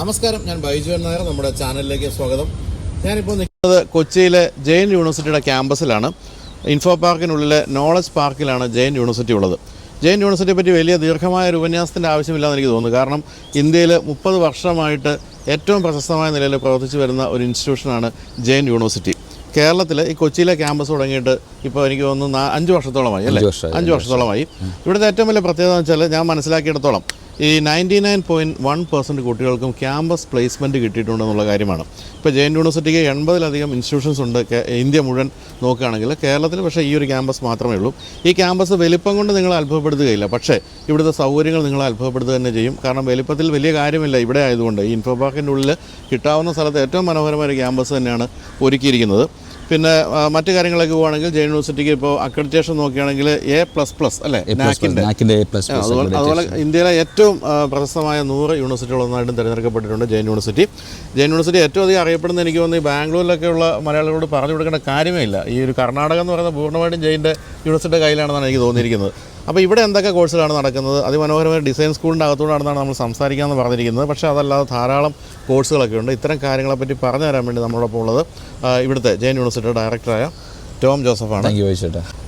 നമസ്കാരം ഞാൻ ബൈജു നായർ. നമ്മുടെ ചാനലിലേക്ക് സ്വാഗതം. ഞാനിപ്പോൾ നിൽക്കുന്നത് കൊച്ചിയിലെ ജെയിൻ യൂണിവേഴ്സിറ്റിയുടെ ക്യാമ്പസിലാണ്. ഇൻഫോ പാർക്കിനുള്ളിലെ നോളജ് പാർക്കിലാണ് ജെയിൻ യൂണിവേഴ്സിറ്റി ഉള്ളത്. ജെയിൻ യൂണിവേഴ്സിറ്റിയെ പറ്റി വലിയ ദീർഘമായ ഒരു ഉപന്യാസത്തിന്റെ ആവശ്യമില്ലാന്ന് എനിക്ക് തോന്നുന്നു. കാരണം ഇന്ത്യയിൽ മുപ്പത് വർഷമായിട്ട് ഏറ്റവും പ്രശസ്തമായ നിലയിൽ പ്രവർത്തിച്ചു വരുന്ന ഒരു ഇൻസ്റ്റിറ്റ്യൂഷനാണ് ജെയിൻ യൂണിവേഴ്സിറ്റി. കേരളത്തിൽ ഈ കൊച്ചിയിലെ ക്യാമ്പസ് തുടങ്ങിയിട്ട് ഇപ്പോൾ എനിക്ക് തോന്നുന്നു അഞ്ച് വർഷത്തോളമായി അല്ലേ? അഞ്ച് അഞ്ച് വർഷത്തോളമായി. ഇവിടുത്തെ ഏറ്റവും വലിയ പ്രത്യേകത എന്ന് വെച്ചാൽ ഞാൻ മനസ്സിലാക്കിയിടത്തോളം ഈ ninety nine point one percent കുട്ടികൾക്കും ക്യാമ്പസ് പ്ലേസ്മെന്റ് കിട്ടിയിട്ടുണ്ടെന്നുള്ള കാര്യമാണ്. ഇപ്പോൾ ജെ എൻ യൂണിവേഴ്സിറ്റിക്ക് എൺപതിലധികം ഇൻസ്റ്റിറ്റ്യൂഷൻസ് ഉണ്ട് ഇന്ത്യ മുഴുവൻ നോക്കുകയാണെങ്കിൽ കേരളത്തിൽ പക്ഷേ ഈ ഒരു ക്യാമ്പസ് മാത്രമേ ഉള്ളൂ. ഈ ക്യാമ്പസ് വലിപ്പം കൊണ്ട് നിങ്ങൾ അത്ഭുതപ്പെടുത്തുകയില്ല. പക്ഷേ ഇവിടുത്തെ സൗകര്യങ്ങൾ നിങ്ങൾ അത്ഭുതപ്പെടുത്തുക തന്നെ ചെയ്യും. കാരണം വലിപ്പത്തിൽ വലിയ കാര്യമില്ല ഇവിടെ ആയതുകൊണ്ട് ഈ ഇൻഫോ പാർക്കിന്റെ ഉള്ളിൽ കിട്ടാവുന്ന സ്ഥലത്ത് ഏറ്റവും മനോഹരമായ ഒരു ക്യാമ്പസ് തന്നെയാണ് ഒരുക്കിയിരിക്കുന്നത്. പിന്നെ മറ്റു കാര്യങ്ങളൊക്കെ പോവുകയാണെങ്കിൽ ജെയിൻ യൂണിവേഴ്സിറ്റിക്ക് ഇപ്പോൾ അക്രഡിറ്റേഷൻ നോക്കുകയാണെങ്കിൽ എ പ്ലസ് പ്ലസ് അല്ലേ? നാക്കിന്റെ. അതുപോലെ ഇന്ത്യയിലെ ഏറ്റവും പ്രശസ്തമായ നൂറ് യൂണിവേഴ്സിറ്റികളൊന്നായിട്ടും തിരഞ്ഞെടുക്കപ്പെട്ടിട്ടുണ്ട് ജെയിൻ യൂണിവേഴ്സിറ്റി. ജെയിൻ യൂണിവേഴ്സിറ്റി ഏറ്റവും അധികം അറിയപ്പെടുന്ന എനിക്ക് തോന്നുന്നു ഈ ബാംഗ്ലൂരിലൊക്കെയുള്ള മലയാളികളോട് പറഞ്ഞു കൊടുക്കേണ്ട കാര്യമേ ഇല്ല. ഈ ഒരു കർണാടക എന്ന് പറയുന്ന പൂർണമായിട്ടും ജെയിന്റെ യൂണിവേഴ്സിറ്റിയുടെ കയ്യിലാണെന്നാണ് എനിക്ക് തോന്നിയിരിക്കുന്നത്. അപ്പോൾ ഇവിടെ എന്തൊക്കെ കോഴ്സുകളാണ് നടക്കുന്നത്? അതിമനോഹരമായ ഡിസൈൻ സ്കൂളിന്റെ അകത്തോടാണെന്നാണ് നമ്മൾ സംസാരിക്കാമെന്ന് പറഞ്ഞിരിക്കുന്നത്. പക്ഷേ അതല്ലാതെ ധാരാളം കോഴ്സുകളൊക്കെ ഉണ്ട്. ഇത്തരം കാര്യങ്ങളെപ്പറ്റി പറഞ്ഞു തരാൻ വേണ്ടി നമ്മളോടൊപ്പം ഉള്ളത് ഇവിടുത്തെ ജെയിൻ യൂണിവേഴ്സിറ്റിയുടെ ഡയറക്ടറായ ടോം ജോസഫാണ്.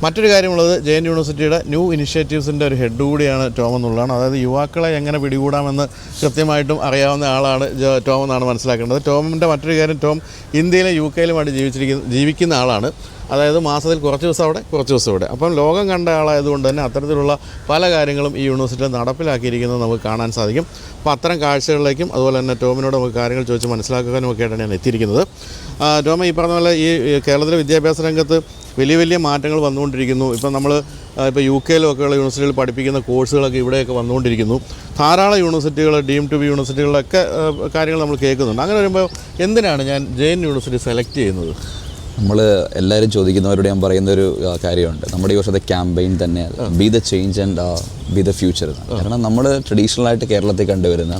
മറ്റൊരു കാര്യമുള്ളത് ജെ എൻ യൂണിവേഴ്സിറ്റിയുടെ ന്യൂ ഇനിഷ്യേറ്റീവ്സിന്റെ ഒരു ഹെഡ് കൂടിയാണ് ടോം എന്നുള്ളതാണ് അതായത് യുവാക്കളെ എങ്ങനെ പിടികൂടാമെന്ന് കൃത്യമായിട്ടും അറിയാവുന്ന ആളാണ് ടോം എന്നാണ് മനസ്സിലാക്കേണ്ടത്. ടോമിന്റെ മറ്റൊരു കാര്യം ടോം ഇന്ത്യയിലും യു കെയിലുമായിട്ട് ജീവിച്ചിരിക്കുന്ന ജീവിക്കുന്ന ആളാണ്. അതായത് മാസത്തിൽ കുറച്ച് ദിവസം അവിടെ കുറച്ച് ദിവസം ഇവിടെ. അപ്പം ലോകം കണ്ട ആളായതുകൊണ്ട് തന്നെ അത്തരത്തിലുള്ള പല കാര്യങ്ങളും ഈ യൂണിവേഴ്സിറ്റിയിൽ നടപ്പിലാക്കിയിരിക്കുന്നത് നമുക്ക് കാണാൻ സാധിക്കും. അപ്പോൾ അത്തരം കാഴ്ചകളിലേക്കും അതുപോലെ തന്നെ ടോമിനോട് നമുക്ക് കാര്യങ്ങൾ ചോദിച്ച് മനസ്സിലാക്കാനും ഒക്കെ ആയിട്ടാണ് ഞാൻ എത്തിയിരിക്കുന്നത്. ടോമ ഈ പറഞ്ഞ പോലെ ഈ ഈ കേരളത്തിലെ വിദ്യാഭ്യാസ രംഗത്ത് വലിയ വലിയ മാറ്റങ്ങൾ വന്നുകൊണ്ടിരിക്കുന്നു. ഇപ്പം നമ്മൾ ഇപ്പോൾ യു കെയിലൊക്കെയുള്ള യൂണിവേഴ്സിറ്റികളിൽ പഠിപ്പിക്കുന്ന കോഴ്സുകളൊക്കെ ഇവിടെയൊക്കെ വന്നുകൊണ്ടിരിക്കുന്നു. ധാരാളം യൂണിവേഴ്സിറ്റികൾ ഡീം ടു ബി യൂണിവേഴ്സിറ്റികളിലൊക്കെ കാര്യങ്ങൾ നമ്മൾ കേൾക്കുന്നുണ്ട്. അങ്ങനെ വരുമ്പോൾ എന്തിനാണ് ഞാൻ ജെയിൻ യൂണിവേഴ്സിറ്റി സെലക്ട് ചെയ്യുന്നത്? നമ്മൾ എല്ലാവരും ചോദിക്കുന്നവരോട് ഞാൻ പറയുന്ന ഒരു കാര്യമുണ്ട്. നമ്മുടെ ഈ വർഷത്തെ ക്യാമ്പയിൻ തന്നെ be the change and be the future കാരണം നമ്മൾ ട്രഡീഷണൽ ആയിട്ട് കേരളത്തിൽ കണ്ടുവരുന്ന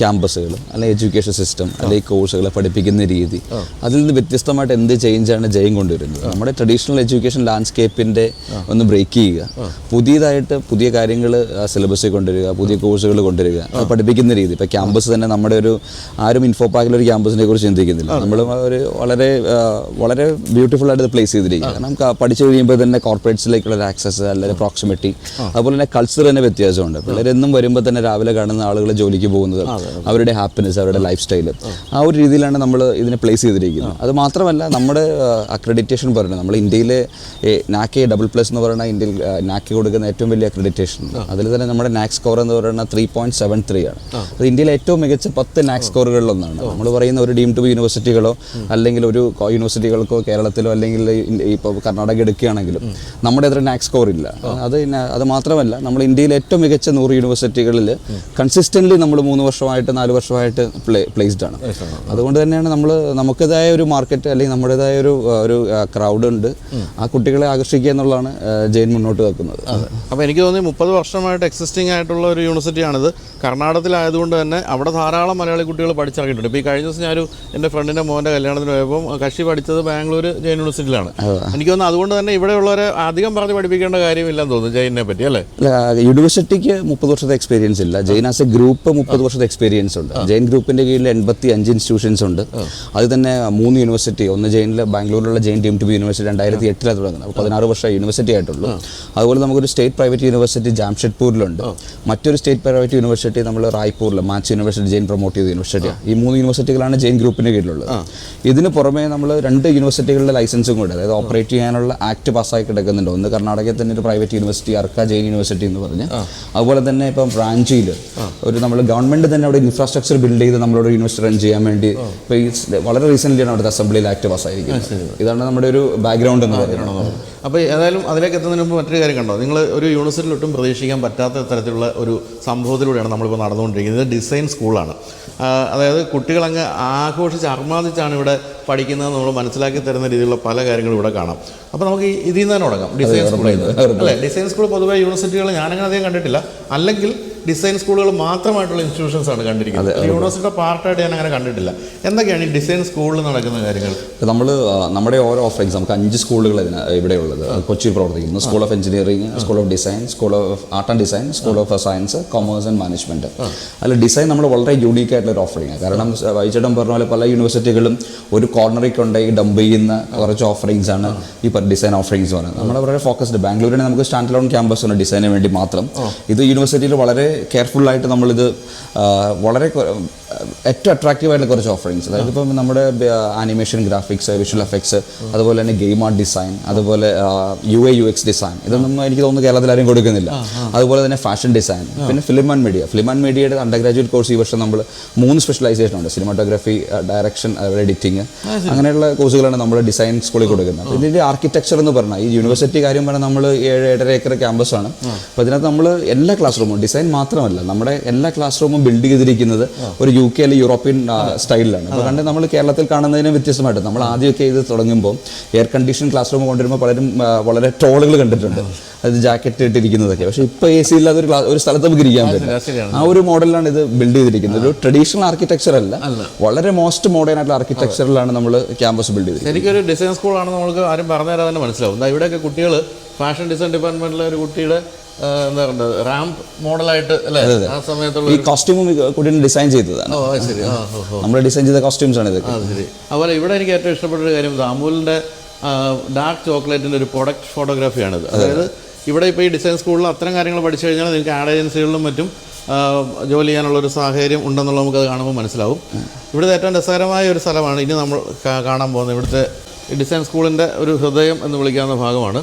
ക്യാമ്പസുകൾ അല്ലെങ്കിൽ എഡ്യൂക്കേഷൻ സിസ്റ്റം അല്ലെങ്കിൽ കോഴ്സുകളെ പഠിപ്പിക്കുന്ന രീതി അതിൽ നിന്ന് വ്യത്യസ്തമായിട്ട് എന്ത് ചേഞ്ചാണ് ജയം കൊണ്ടുവരുന്നത്? നമ്മുടെ ട്രഡീഷണൽ എഡ്യൂക്കേഷൻ ലാൻഡ്സ്കേപ്പിന്റെ ഒന്ന് ബ്രേക്ക് ചെയ്യുക. പുതിയതായിട്ട് പുതിയ കാര്യങ്ങൾ സിലബസിൽ കൊണ്ടുവരിക പുതിയ കോഴ്സുകൾ കൊണ്ടുവരിക അത് പഠിപ്പിക്കുന്ന രീതി. ഇപ്പോൾ ക്യാമ്പസ് തന്നെ നമ്മുടെ ഒരു ആരും ഇൻഫോ പാക്കിലൊരു ക്യാമ്പസിനെ കുറിച്ച് ചിന്തിക്കുന്നില്ല. നമ്മൾ ഒരു വളരെ വളരെ ബ്യൂട്ടിഫുൾ ആയിട്ട് പ്ലേസ് ചെയ്തിരിക്കുക നമുക്ക് പഠിച്ചു കഴിയുമ്പോൾ തന്നെ കോർപ്പറേറ്റ്സിലേക്കുള്ള ഒരു ആക്സസ് അല്ലെങ്കിൽ പ്രോക്സിമിറ്റി അതുപോലെ തന്നെ കൾച്ചർ തന്നെ വ്യത്യാസമുണ്ട്. പിള്ളേരെന്നും വരുമ്പോൾ തന്നെ രാവിലെ കാണുന്ന ആളുകൾ ജോലിക്ക് പോകുന്നത് അവരുടെ ഹാപ്പിനെസ് അവരുടെ ലൈഫ് സ്റ്റൈൽ ആ. ഒരു രീതിയിലാണ് നമ്മൾ ഇതിനെ പ്ലേസ് ചെയ്തിരിക്കുന്നത്. അത് മാത്രമല്ല നമ്മുടെ അക്രഡിറ്റേഷൻ പറയുന്നത് നമ്മൾ ഇന്ത്യയിലെ നാക്കെ ഡബിൾ പ്ലസ് എന്ന് പറയുന്ന ഇന്ത്യയിൽ നാക്കി കൊടുക്കുന്ന ഏറ്റവും വലിയ അക്രഡിറ്റേഷൻ അതിൽ തന്നെ നമ്മുടെ നാക് സ്കോർ എന്ന് പറയുന്ന ത്രീ പോയിന്റ് സെവൻ ത്രീ ആണ്. അത് ഇന്ത്യയിലെ ഏറ്റവും മികച്ച പത്ത് നാക് സ്കോറുകളിൽ ഒന്നാണ്. നമ്മൾ പറയുന്ന ഒരു ഡീം ടു യൂണിവേഴ്സിറ്റികളോ അല്ലെങ്കിൽ ഒരു കോ- യൂണിവേഴ്സിറ്റികൾക്കോ കേരളത്തിലോ അല്ലെങ്കിൽ ഇപ്പോൾ കർണാടക എടുക്കുകയാണെങ്കിലും നമ്മുടെ അത്ര നാക് സ്കോർ ഇല്ല. അത് അത് മാത്രമല്ല നമ്മൾ ഇന്ത്യയിലെ ഏറ്റവും മികച്ച നൂറ് യൂണിവേഴ്സിറ്റികളിൽ കൺസിസ്റ്റന്റ്ലി നമ്മൾ മൂന്ന് വർഷമായിട്ട് നാല് വർഷമായിട്ട് പ്ലേ പ്ലേസ്ഡ് ആണ്. അതുകൊണ്ട് തന്നെയാണ് നമ്മൾ നമുക്കതായ ഒരു മാർക്കറ്റ് അല്ലെങ്കിൽ നമ്മുടേതായ ഒരു ഒരു ക്രൗഡ് ഉണ്ട്. ആ കുട്ടികളെ ആകർഷിക്കുക എന്നുള്ളതാണ് ജെയിൻ മുന്നോട്ട് വെക്കുന്നത്. അപ്പോൾ എനിക്ക് തോന്നി മുപ്പത് വർഷമായിട്ട് എക്സിസ്റ്റിംഗ് ആയിട്ടുള്ള ഒരു യൂണിവേഴ്സിറ്റിയാണിത് കർണാടകത്തിലായതുകൊണ്ട് തന്നെ അവിടെ ധാരാളം മലയാളി കുട്ടികൾ പഠിച്ചിറങ്ങിയിട്ടുണ്ട്. ഇപ്പോൾ ഈ കഴിഞ്ഞ ദിവസം ഞാനൊരു എന്റെ ഫ്രണ്ടിന്റെ മോന്റെ കല്യാണത്തിന് പോയപ്പോൾ കക്ഷി പഠിച്ചത് ബാംഗ്ലൂർ ജെയിൻ യൂണിവേഴ്സിറ്റിയിലാണ്. എനിക്ക് തോന്നുന്നു അതുകൊണ്ട് തന്നെ ഇവിടെയുള്ളവരെ അധികം പറഞ്ഞ് പഠിപ്പിക്കേണ്ട കാര്യമില്ലെന്ന് തോന്നുന്നു ജെയിനെ പറ്റി അല്ലേ? യൂണിവേഴ്സിറ്റിക്ക് മുപ്പത് വർഷത്തെ എക്സ്പീരിയൻസ് ഇല്ല. ജെയിൻ ആസ് എ ഗ്രൂപ്പ് മുപ്പത് വർഷത്തെ എക്സ്പീരിയൻസ് ഉണ്ട്. ജെയിൻ ഗ്രൂപ്പിന്റെ കീഴിൽ എൺപത്തി അഞ്ച് ഇൻസ്റ്റിറ്റ്യൂഷൻസ് ഉണ്ട് അത് തന്നെ മൂന്ന് യൂണിവേഴ്സിറ്റി ഒന്ന് ജെയിനിൽ ബാംഗ്ലൂരിലുള്ള Jain team M B university രണ്ടായിരത്തി എട്ടിലാണ് തുടങ്ങുന്നത്. പതിനാറ് വർഷം യൂണിവേഴ്സിറ്റി ആയിട്ടുള്ളൂ. അതുപോലെ നമുക്കൊരു സ്റ്റേറ്റ് പ്രൈവറ്റ് യൂണിവേഴ്സിറ്റി ജാംഷഡ്പൂരിലുണ്ട്. മറ്റൊരു സ്റ്റേറ്റ് പ്രൈവറ്റ് യൂണിവേഴ്സിറ്റി നമ്മൾ റായ്പൂരിൽ മാച്ച് യൂണിവേഴ്സിറ്റി ജെയിൻ പ്രൊമോട്ട് ചെയ്ത യൂണിവേഴ്സിറ്റിയാണ് ഈ മൂന്ന് യൂണിവേഴ്സിറ്റികളാണ് ജെയിൻ ഗ്രൂപ്പിന് കീഴിലുള്ളത്. ഇതിന് പുറമെ നമ്മൾ രണ്ട് യൂണിവേഴ്സിറ്റികളുടെ ലൈസൻസും കൂടെ അതായത് ഓപ്പറേറ്റ് ചെയ്യാനുള്ള ആക്ട് പാസ്സായി കിടക്കുന്നുണ്ട്. ഒന്ന് കർണാടകയിൽ തന്നെ ഒരു private university Arka Jain university എന്ന് പറഞ്ഞ്. അതുപോലെ തന്നെ ഇപ്പം റാഞ്ചിയിൽ ഒരു നമ്മൾ ഗവൺമെന്റ് തന്നെ അവിടെ ഇൻഫ്രാസ്ട്രക്ചർ ബിൽഡ് ചെയ്ത് നമ്മളോട് യൂണിവേഴ്സിറ്റി റൺ ചെയ്യാൻ വേണ്ടി ഇപ്പോൾ ഈ ആണ് വളരെ റീസെന്റ്ലിയാണ് അവിടുത്തെ അസംബ്ലിയിൽ ആക്ട് പാസ്സായിരിക്കുന്നത് ഇതാണ് നമ്മുടെ ഒരു ബാക്ക്ഗ്രൗണ്ട് എന്ന് പറയുന്നത്. അപ്പോൾ ഏതായാലും അതിലേക്ക് എത്തുന്നതിന് മുമ്പ് മറ്റൊരു കാര്യം കണ്ടോ? നിങ്ങൾ ഒരു യൂണിവേഴ്സിറ്റിയിൽ ഒട്ടും പ്രതീക്ഷിക്കാൻ പറ്റാത്ത തരത്തിലുള്ള ഒരു സംഭവത്തിലൂടെയാണ് നമ്മളിപ്പോൾ നടന്നുകൊണ്ടിരിക്കുന്നത്. ഇത് ഡിസൈൻ സ്കൂളാണ്. അതായത് കുട്ടികളങ്ങ് ആഘോഷിച്ച് അർമാദിച്ചാണ് ഇവിടെ പഠിക്കുന്നത് നമ്മൾ മനസ്സിലാക്കി തരുന്ന രീതിയിലുള്ള പല കാര്യങ്ങളും ഇവിടെ കാണാം. അപ്പോൾ നമുക്ക് ഇതിൽ നിന്ന് തന്നെ തുടങ്ങാം. ഡിസൈൻ സ്കൂളിൽ അല്ലേ? ഡിസൈൻ സ്കൂൾ പൊതുവേ യൂണിവേഴ്സിറ്റികൾ ഞാനങ്ങനെ അധികം കണ്ടിട്ടില്ല. അല്ലെങ്കിൽ ഡിസൈൻ സ്കൂളുകൾ മാത്രമായിട്ടുള്ള ഇൻസ്റ്റിറ്റ്യൂഷൻസ് ആണ് കണ്ടിരിക്കുന്നത്. യൂണിവേഴ്സിറ്റിയുടെ പാർട്ടായിട്ട് ഞാൻ അങ്ങനെ കണ്ടിട്ടില്ല. എന്തൊക്കെയാണ് ഈ ഡിസൈൻ സ്കൂളിൽ നടക്കുന്ന കാര്യങ്ങൾ? നമ്മൾ നമ്മുടെ ഓരോ ഓഫറിങ്സ് നമുക്ക് അഞ്ച് സ്കൂളുകൾ ഇവിടെ ഉള്ളത്. കൊച്ചിയിൽ പ്രവർത്തിക്കുന്നു. School of engineering school of design school of art and design school of science commerce and management അതിൽ ഡിസൈൻ നമ്മൾ വളരെ യൂണീക്ക് ആയിട്ടുള്ള ഒരു ഓഫറിംഗ് കാരണം വൈചേട്ടൻ പറഞ്ഞ പോലെ പല യൂണിവേഴ്സിറ്റികളും ഒരു കോർണറിൽ കൊണ്ടുപോയി ഡംപ് ചെയ്യുന്ന കുറച്ച് ഓഫറിങ്സ് ആണ് ഈ ഡിസൈൻ ഓഫറിങ്സ് പറയുന്നത്. നമ്മൾ വളരെ ഫോക്കസ്ഡ് ബാംഗ്ലൂരിനെ നമുക്ക് സ്റ്റാൻഡ് ലോൺ ക്യാമ്പസ് ഉണ്ട് ഡിസൈനിന് വേണ്ടി മാത്രം ഇത് യൂണിവേഴ്സിറ്റിയിൽ വളരെ കെയർഫുൾ ആയിട്ട് നമ്മളിത് വളരെ ഏറ്റവും അട്രാക്റ്റീവായിട്ടുള്ള കുറച്ച് ഓഫറിങ്സ് അതായത് ഇപ്പം നമ്മുടെ ആനിമേഷൻ ഗ്രാഫിക്സ് വിഷ്വൽ എഫക്ട്സ് അതുപോലെ തന്നെ ഗെയിം ആർട്ട് ഡിസൈൻ അതുപോലെ U A U X design ഇതൊന്നും എനിക്ക് തോന്നുന്നു കേരളത്തിൽ ആരും കൊടുക്കുന്നില്ല അതുപോലെ തന്നെ ഫാഷൻ ഡിസൈൻ പിന്നെ film and media film and മീഡിയയുടെ അണ്ടർ ഗ്രാജുവേറ്റ് കോഴ്സ് ഈ വർഷം നമ്മൾ മൂന്ന് സ്പെഷ്യലൈസേഷൻ ഉണ്ട്. സിനിമാറ്റോഗ്രാഫി ഡയറക്ഷൻ അതുപോലെ എഡിറ്റിംഗ് അങ്ങനെയുള്ള കോഴ്സുകളാണ് നമ്മൾ ഡിസൈൻ സ്കൂളിൽ കൊടുക്കുന്നത്. ഇതിന്റെ ആർക്കിടെക്ചർ എന്ന് പറഞ്ഞാൽ ഈ യൂണിവേഴ്സിറ്റി കാര്യം പറഞ്ഞാൽ നമ്മൾ ഏഴ് ഏഴര ഏക്കർ ക്യാമ്പസ് ആണ്. അപ്പോൾ ഇതിനകത്ത് നമ്മൾ എല്ലാ ക്ലാസ് റൂമും ഡിസൈൻ മാത്രമല്ല നമ്മുടെ എല്ലാ ക്ലാസ് റൂമും ബിൽഡ് ചെയ്തിരിക്കുന്നത് ഒരു യു കെ അല്ലെങ്കിൽ യൂറോപ്യൻ സ്റ്റൈലിലാണ് അപ്പോൾ കണ്ട് നമ്മൾ കേരളത്തിൽ കാണുന്നതിന് വ്യത്യസ്തമായിട്ട് നമ്മൾ ആദ്യമൊക്കെ ഇത് തുടങ്ങുമ്പോൾ എയർ കണ്ടീഷൻ ക്ലാസ് റൂം കൊണ്ടുവരുമ്പോൾ പലരും വളരെ ട്രോളുകൾ കണ്ടിട്ടുണ്ട്. അത് ജാക്കറ്റ് ഇട്ടിരിക്കുന്നതൊക്കെ. പക്ഷേ ഇപ്പോൾ എ സി ഇല്ലാതെ ഒരു ഒരു സ്ഥലത്ത് നമുക്ക് ഇരിക്കാൻ പറ്റില്ല. ആ ഒരു മോഡലിലാണ് ഇത് ബിൽഡ് ചെയ്തിരിക്കുന്നത്. ഒരു ട്രഡീഷണൽ ആർക്കിടെക്ചർ അല്ല. വളരെ മോസ്റ്റ് മോഡേൺ ആയിട്ടുള്ള ആർക്കിടെക്ചറിലാണ് നമ്മൾ ക്യാമ്പസ് ബിൽഡ് ചെയ്തത് എനിക്കൊരു ഡിസൈൻ സ്കൂളാണ് നമുക്ക് ആരും പറഞ്ഞു തരാൻ തന്നെ മനസ്സിലാവും. ഇവിടെയൊക്കെ കുട്ടികൾ ഫാഷൻ ഡിസൈൻ ഡിപ്പാർട്ട്മെന്റിലെ ഒരു കുട്ടിയുടെ എന്താ പറയുക റാമ്പ് മോഡലായിട്ട് അല്ലേ? ആ സമയത്തുള്ള ഈ കോസ്റ്റ്യൂമും കുട്ടീനെ ഡിസൈൻ ചെയ്തതാണ്. ഓ ശരി. നമ്മൾ ഡിസൈൻ ചെയ്ത കോസ്റ്റ്യൂംസ് ആണ് ഇതൊക്കെ. ശരി. അതുപോലെ ഇവിടെ എനിക്ക് ഏറ്റവും ഇഷ്ടപ്പെട്ട ഒരു കാര്യം അമൂലിന്റെ ഡാർക്ക് ചോക്ലേറ്റിന്റെ ഒരു പ്രൊഡക്റ്റ് ഫോട്ടോഗ്രാഫിയാണിത് അതായത് ഇവിടെ ഇപ്പോൾ ഈ ഡിസൈൻ സ്കൂളിൽ അത്തരം കാര്യങ്ങൾ പഠിച്ചു കഴിഞ്ഞാൽ നിങ്ങൾക്ക് ആഡ് ഏജൻസികളിലും മറ്റും ജോലി ചെയ്യാനുള്ള ഒരു സാഹചര്യം ഉണ്ടെന്നുള്ളത് നമുക്കത് കാണുമ്പോൾ മനസ്സിലാവും. ഇവിടുത്തെ ഏറ്റവും രസകരമായ ഒരു സ്ഥലമാണ് ഇനി നമ്മൾ കാണാൻ പോകുന്നത്. ഇവിടുത്തെ ഡിസൈൻ സ്കൂളിന്റെ ഒരു ഹൃദയം എന്ന് വിളിക്കാവുന്ന ഭാഗമാണ്.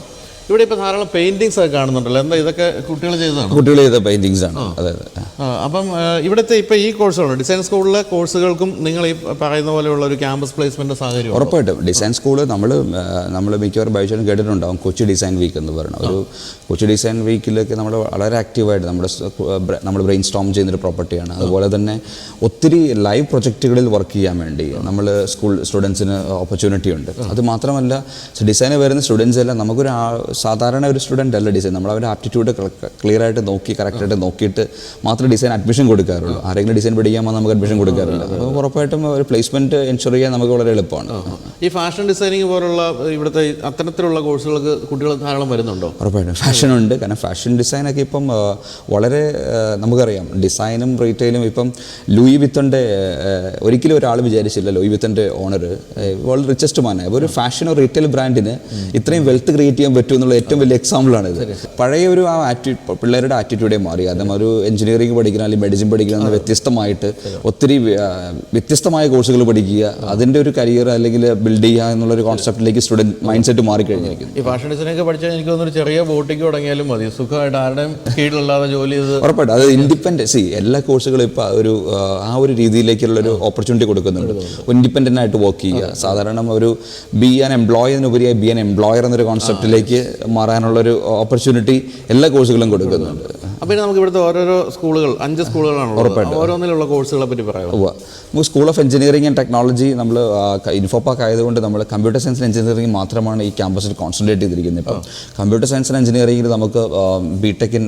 ഇവിടെ ഇപ്പോൾ ധാരാളം പെയിന്റിങ്സ് ഒക്കെ കാണുന്നുണ്ടല്ലോ. എന്താ ഇതൊക്കെ കുട്ടികൾ ചെയ്തതാണ്? കുട്ടികൾ ചെയ്ത പെയിന്റിങ്സ് ആണ്. അതെ അതെ. അപ്പം ഇവിടുത്തെ ഇപ്പോൾ ഈ കോഴ്സുകളുണ്ട് ഡിസൈൻ സ്കൂളിലെ കോഴ്സുകൾക്കും നിങ്ങൾ ഈ പറയുന്ന പോലെയുള്ള ഒരു ക്യാമ്പസ് പ്ലേസ്മെന്റ് സാഹചര്യം ഉറപ്പായിട്ടും. ഡിസൈൻ സ്കൂൾ നമ്മൾ നമ്മൾ മിക്കവാറും ഭവിഷ്യം കേട്ടിട്ടുണ്ടാവും കൊച്ചി ഡിസൈൻ വീക്ക് എന്ന് പറയുന്നത്. ഒരു കൊച്ചി ഡിസൈൻ വീക്കിലൊക്കെ നമ്മൾ വളരെ ആക്റ്റീവായിട്ട് നമ്മുടെ നമ്മൾ ബ്രെയിൻ സ്റ്റോം ചെയ്യുന്നൊരു പ്രോപ്പർട്ടിയാണ് അതുപോലെ തന്നെ ഒത്തിരി ലൈവ് പ്രൊജക്റ്റുകളിൽ വർക്ക് ചെയ്യാൻ വേണ്ടി നമ്മൾ സ്കൂൾ സ്റ്റുഡൻസിന് ഓപ്പർച്യൂണിറ്റി ഉണ്ട്. അത് മാത്രമല്ല ഡിസൈന് വരുന്ന സ്റ്റുഡൻസ് എല്ലാം നമുക്കൊരു സാധാരണ ഒരു സ്റ്റുഡന്റ് അല്ല ഡിസൈൻ നമ്മൾ അവരുടെ ആപ്റ്റിറ്റ്യൂഡ് ക്ലിയർ ആയിട്ട് നോക്കി കറക്റ്റായിട്ട് നോക്കിയിട്ട് മാത്രമേ ഡിസൈൻ അഡ്മിഷൻ കൊടുക്കാറുള്ളൂ. ആരെങ്കിലും ഡിസൈൻ പഠിക്കാൻ വന്നാൽ നമുക്ക് അഡ്മിഷൻ കൊടുക്കാറില്ല. അപ്പോൾ ഉറപ്പായിട്ടും ഒരു പ്ലേസ്മെന്റ് എൻഷുർ ചെയ്യാൻ നമുക്ക് വളരെ എളുപ്പമാണ്. ഈ ഫാഷൻ ഡിസൈനിങ് പോലുള്ള ഇവിടുത്തെ അത്തരത്തിലുള്ള കോഴ്സുകൾക്ക് കുട്ടികൾ ധാരാളം വരുന്നുണ്ടോ? ഉറപ്പായിട്ടും. ഫാഷൻ ഉണ്ട്. കാരണം ഫാഷൻ ഡിസൈനൊക്കെ ഇപ്പം വളരെ നമുക്കറിയാം. ഡിസൈനും റീറ്റെയിലും ഇപ്പം ലൂയി വിത്തന്റെ ഒരിക്കലും ഒരാൾ വിചാരിച്ചില്ല ലൂയി വിത്തന്റെ ഓണർ വേൾഡ് റിച്ചസ്റ്റ് മാനായ ഒരു ഫാഷനോ റീറ്റെയിൽ ബ്രാൻഡിന് ഇത്രയും വെൽത്ത് ക്രിയേറ്റ് ചെയ്യാൻ പറ്റും എന്നുള്ള ഏറ്റവും വലിയ എക്സാമ്പിളാണ് ഇത് പഴയ ഒരു ആ ആറ്റിറ്റ്യൂഡ് പിള്ളേരുടെ ആറ്റിറ്റ്യൂഡേ മാറി. കാരണം ഒരു എഞ്ചിനീയറിംഗ് പഠിക്കണം അല്ലെങ്കിൽ മെഡിസിൻ പഠിക്കണം എന്ന് വ്യത്യസ്തമായിട്ട് ഒത്തിരി വ്യത്യസ്തമായ കോഴ്സുകൾ പഠിക്കുക അതിന്റെ ഒരു കരിയർ അല്ലെങ്കിൽ ബിൽഡ് ചെയ്യുക എന്നുള്ളൊരു കോൺസെപ്റ്റിലേക്ക് സ്റ്റുഡന്റ് മൈൻഡ് സെറ്റ് മാറിക്കഴിഞ്ഞിരിക്കുന്നു. ഈ ഫാഷൻ ഡിസൈനൊക്കെ പഠിച്ചാൽ എനിക്ക് തോന്നുന്നു ഒരു ചെറിയ ബോട്ടിക്ക് തുടങ്ങിയാലും മതി. സുഖമായിട്ട് ആരുടെയും കീഴിലല്ലാതെ ജോലി ചെയ്ത് ഉറപ്പായിട്ടും. അത് ഇൻഡിപെൻഡൻസ് സി എല്ലാ കോഴ്സുകളും ഇപ്പോൾ ഒരു ആ, ആ ഒരു രീതിയിലേക്കുള്ള ഒരു ഓപ്പർച്യൂണിറ്റി കൊടുക്കുന്നുണ്ട്. ഇൻഡിപെൻഡന്റ് ആയിട്ട് വർക്ക് ചെയ്യുക. സാധാരണ ഒരു ബി ആൻ എംപ്ലോയി എന്നതിനുപരിയായി ബി ആൻ എംപ്ലോയർ എന്നൊരു കോൺസെപ്റ്റിലേക്ക് മാറാനുള്ള ഒരു ഓപ്പർച്യൂണിറ്റി എല്ലാ കോഴ്സുകളും കൊടുക്കുന്നുണ്ട്. അപ്പോൾ ഇനി നമുക്ക് ഇവിടുത്തെ ഓരോരോ സ്കൂളുകൾ അഞ്ച് സ്കൂളുകളാണ് ഓരോന്നിലുള്ള കോഴ്സുകളെ പറ്റി പറയാം. നമുക്ക് school of engineering and technology നമ്മൾ ഇൻഫോപാക്ക് ആയതുകൊണ്ട് നമ്മൾ കമ്പ്യൂട്ടർ സയൻസ് ആൻഡ് എഞ്ചിനീയറിംഗ് മാത്രമാണ് ഈ ക്യാമ്പസിൽ കോൺസെൻട്രേറ്റ് ചെയ്തിരിക്കുന്നത്. ഇപ്പം കമ്പ്യൂട്ടർ സയൻസ് ആൻഡ് എഞ്ചിനീയറിംഗിൽ നമുക്ക് B Tech in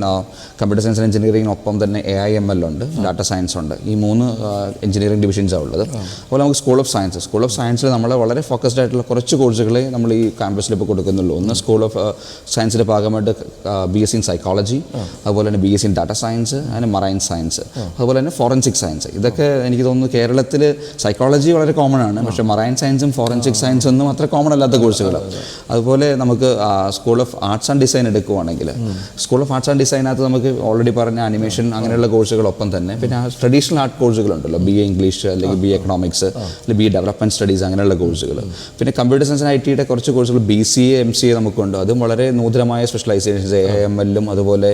computer science and എഞ്ചിനീയറിംഗിനൊപ്പം തന്നെ എ ഐ എം എൽ ഉണ്ട് ഡാറ്റ സയൻസ് ഉണ്ട്. ഈ മൂന്ന് എഞ്ചിനീയറിംഗ് ഡിവിഷൻസാണ് ഉള്ളത്. അപ്പോൾ നമുക്ക് school of science school of സയൻസിൽ നമ്മൾ വളരെ ഫോക്കസ്ഡ് ആയിട്ടുള്ള കുറച്ച് കോഴ്സുകളെ നമ്മൾ ഈ ക്യാമ്പസിൽ ഇപ്പോൾ കൊടുക്കുന്നുള്ളൂ. ഒന്ന് സ്കൂൾ ഓഫ് സയൻസിന്റെ ഭാഗമായിട്ട് B S C in psychology അതുപോലെ തന്നെ B S C in data science അങ്ങനെ മറൈൻ സയൻസ് അതുപോലെ തന്നെ ഫോറൻസിക് സയൻസ് ഇതൊക്കെ എനിക്ക് തോന്നുന്നു കേരളത്തിൽ സൈക്കോളജി വളരെ കോമൺ ആണ്. പക്ഷേ മറൈൻ സയൻസും ഫോറൻസിക് സയൻസും ഒന്നും അത്ര കോമൺ അല്ലാത്ത കോഴ്സുകൾ അതുപോലെ നമുക്ക് school of arts and design എടുക്കുവാണെങ്കിൽ സ്കൂൾ ഓഫ് ആർട്സ് ആൻഡ് ഡിസൈനകത്ത് നമുക്ക് ഓൾറെഡി പറഞ്ഞ അനിമേഷൻ അങ്ങനെയുള്ള കോഴ്സുകളൊപ്പം തന്നെ. പിന്നെ ആ ട്രഡീഷണൽ ആർട്ട് കോഴ്സുകളുണ്ടല്ലോ ബി എ ഇംഗ്ലീഷ് അല്ലെങ്കിൽ ബി എക്കണോമിക്സ് അല്ലെങ്കിൽ ബി ഡെവലപ്മെന്റ് സ്റ്റഡീസ് അങ്ങനെയുള്ള കോഴ്സുകൾ പിന്നെ കമ്പ്യൂട്ടർ സയൻസ് ഐ ടിയുടെ കുറച്ച് കോഴ്സുകൾ B C A M C A നമുക്കുണ്ട്. അതും വളരെ നൂതനമായ സ്പെഷ്യലൈസേഷൻസ് എ എം എല്ലും അതുപോലെ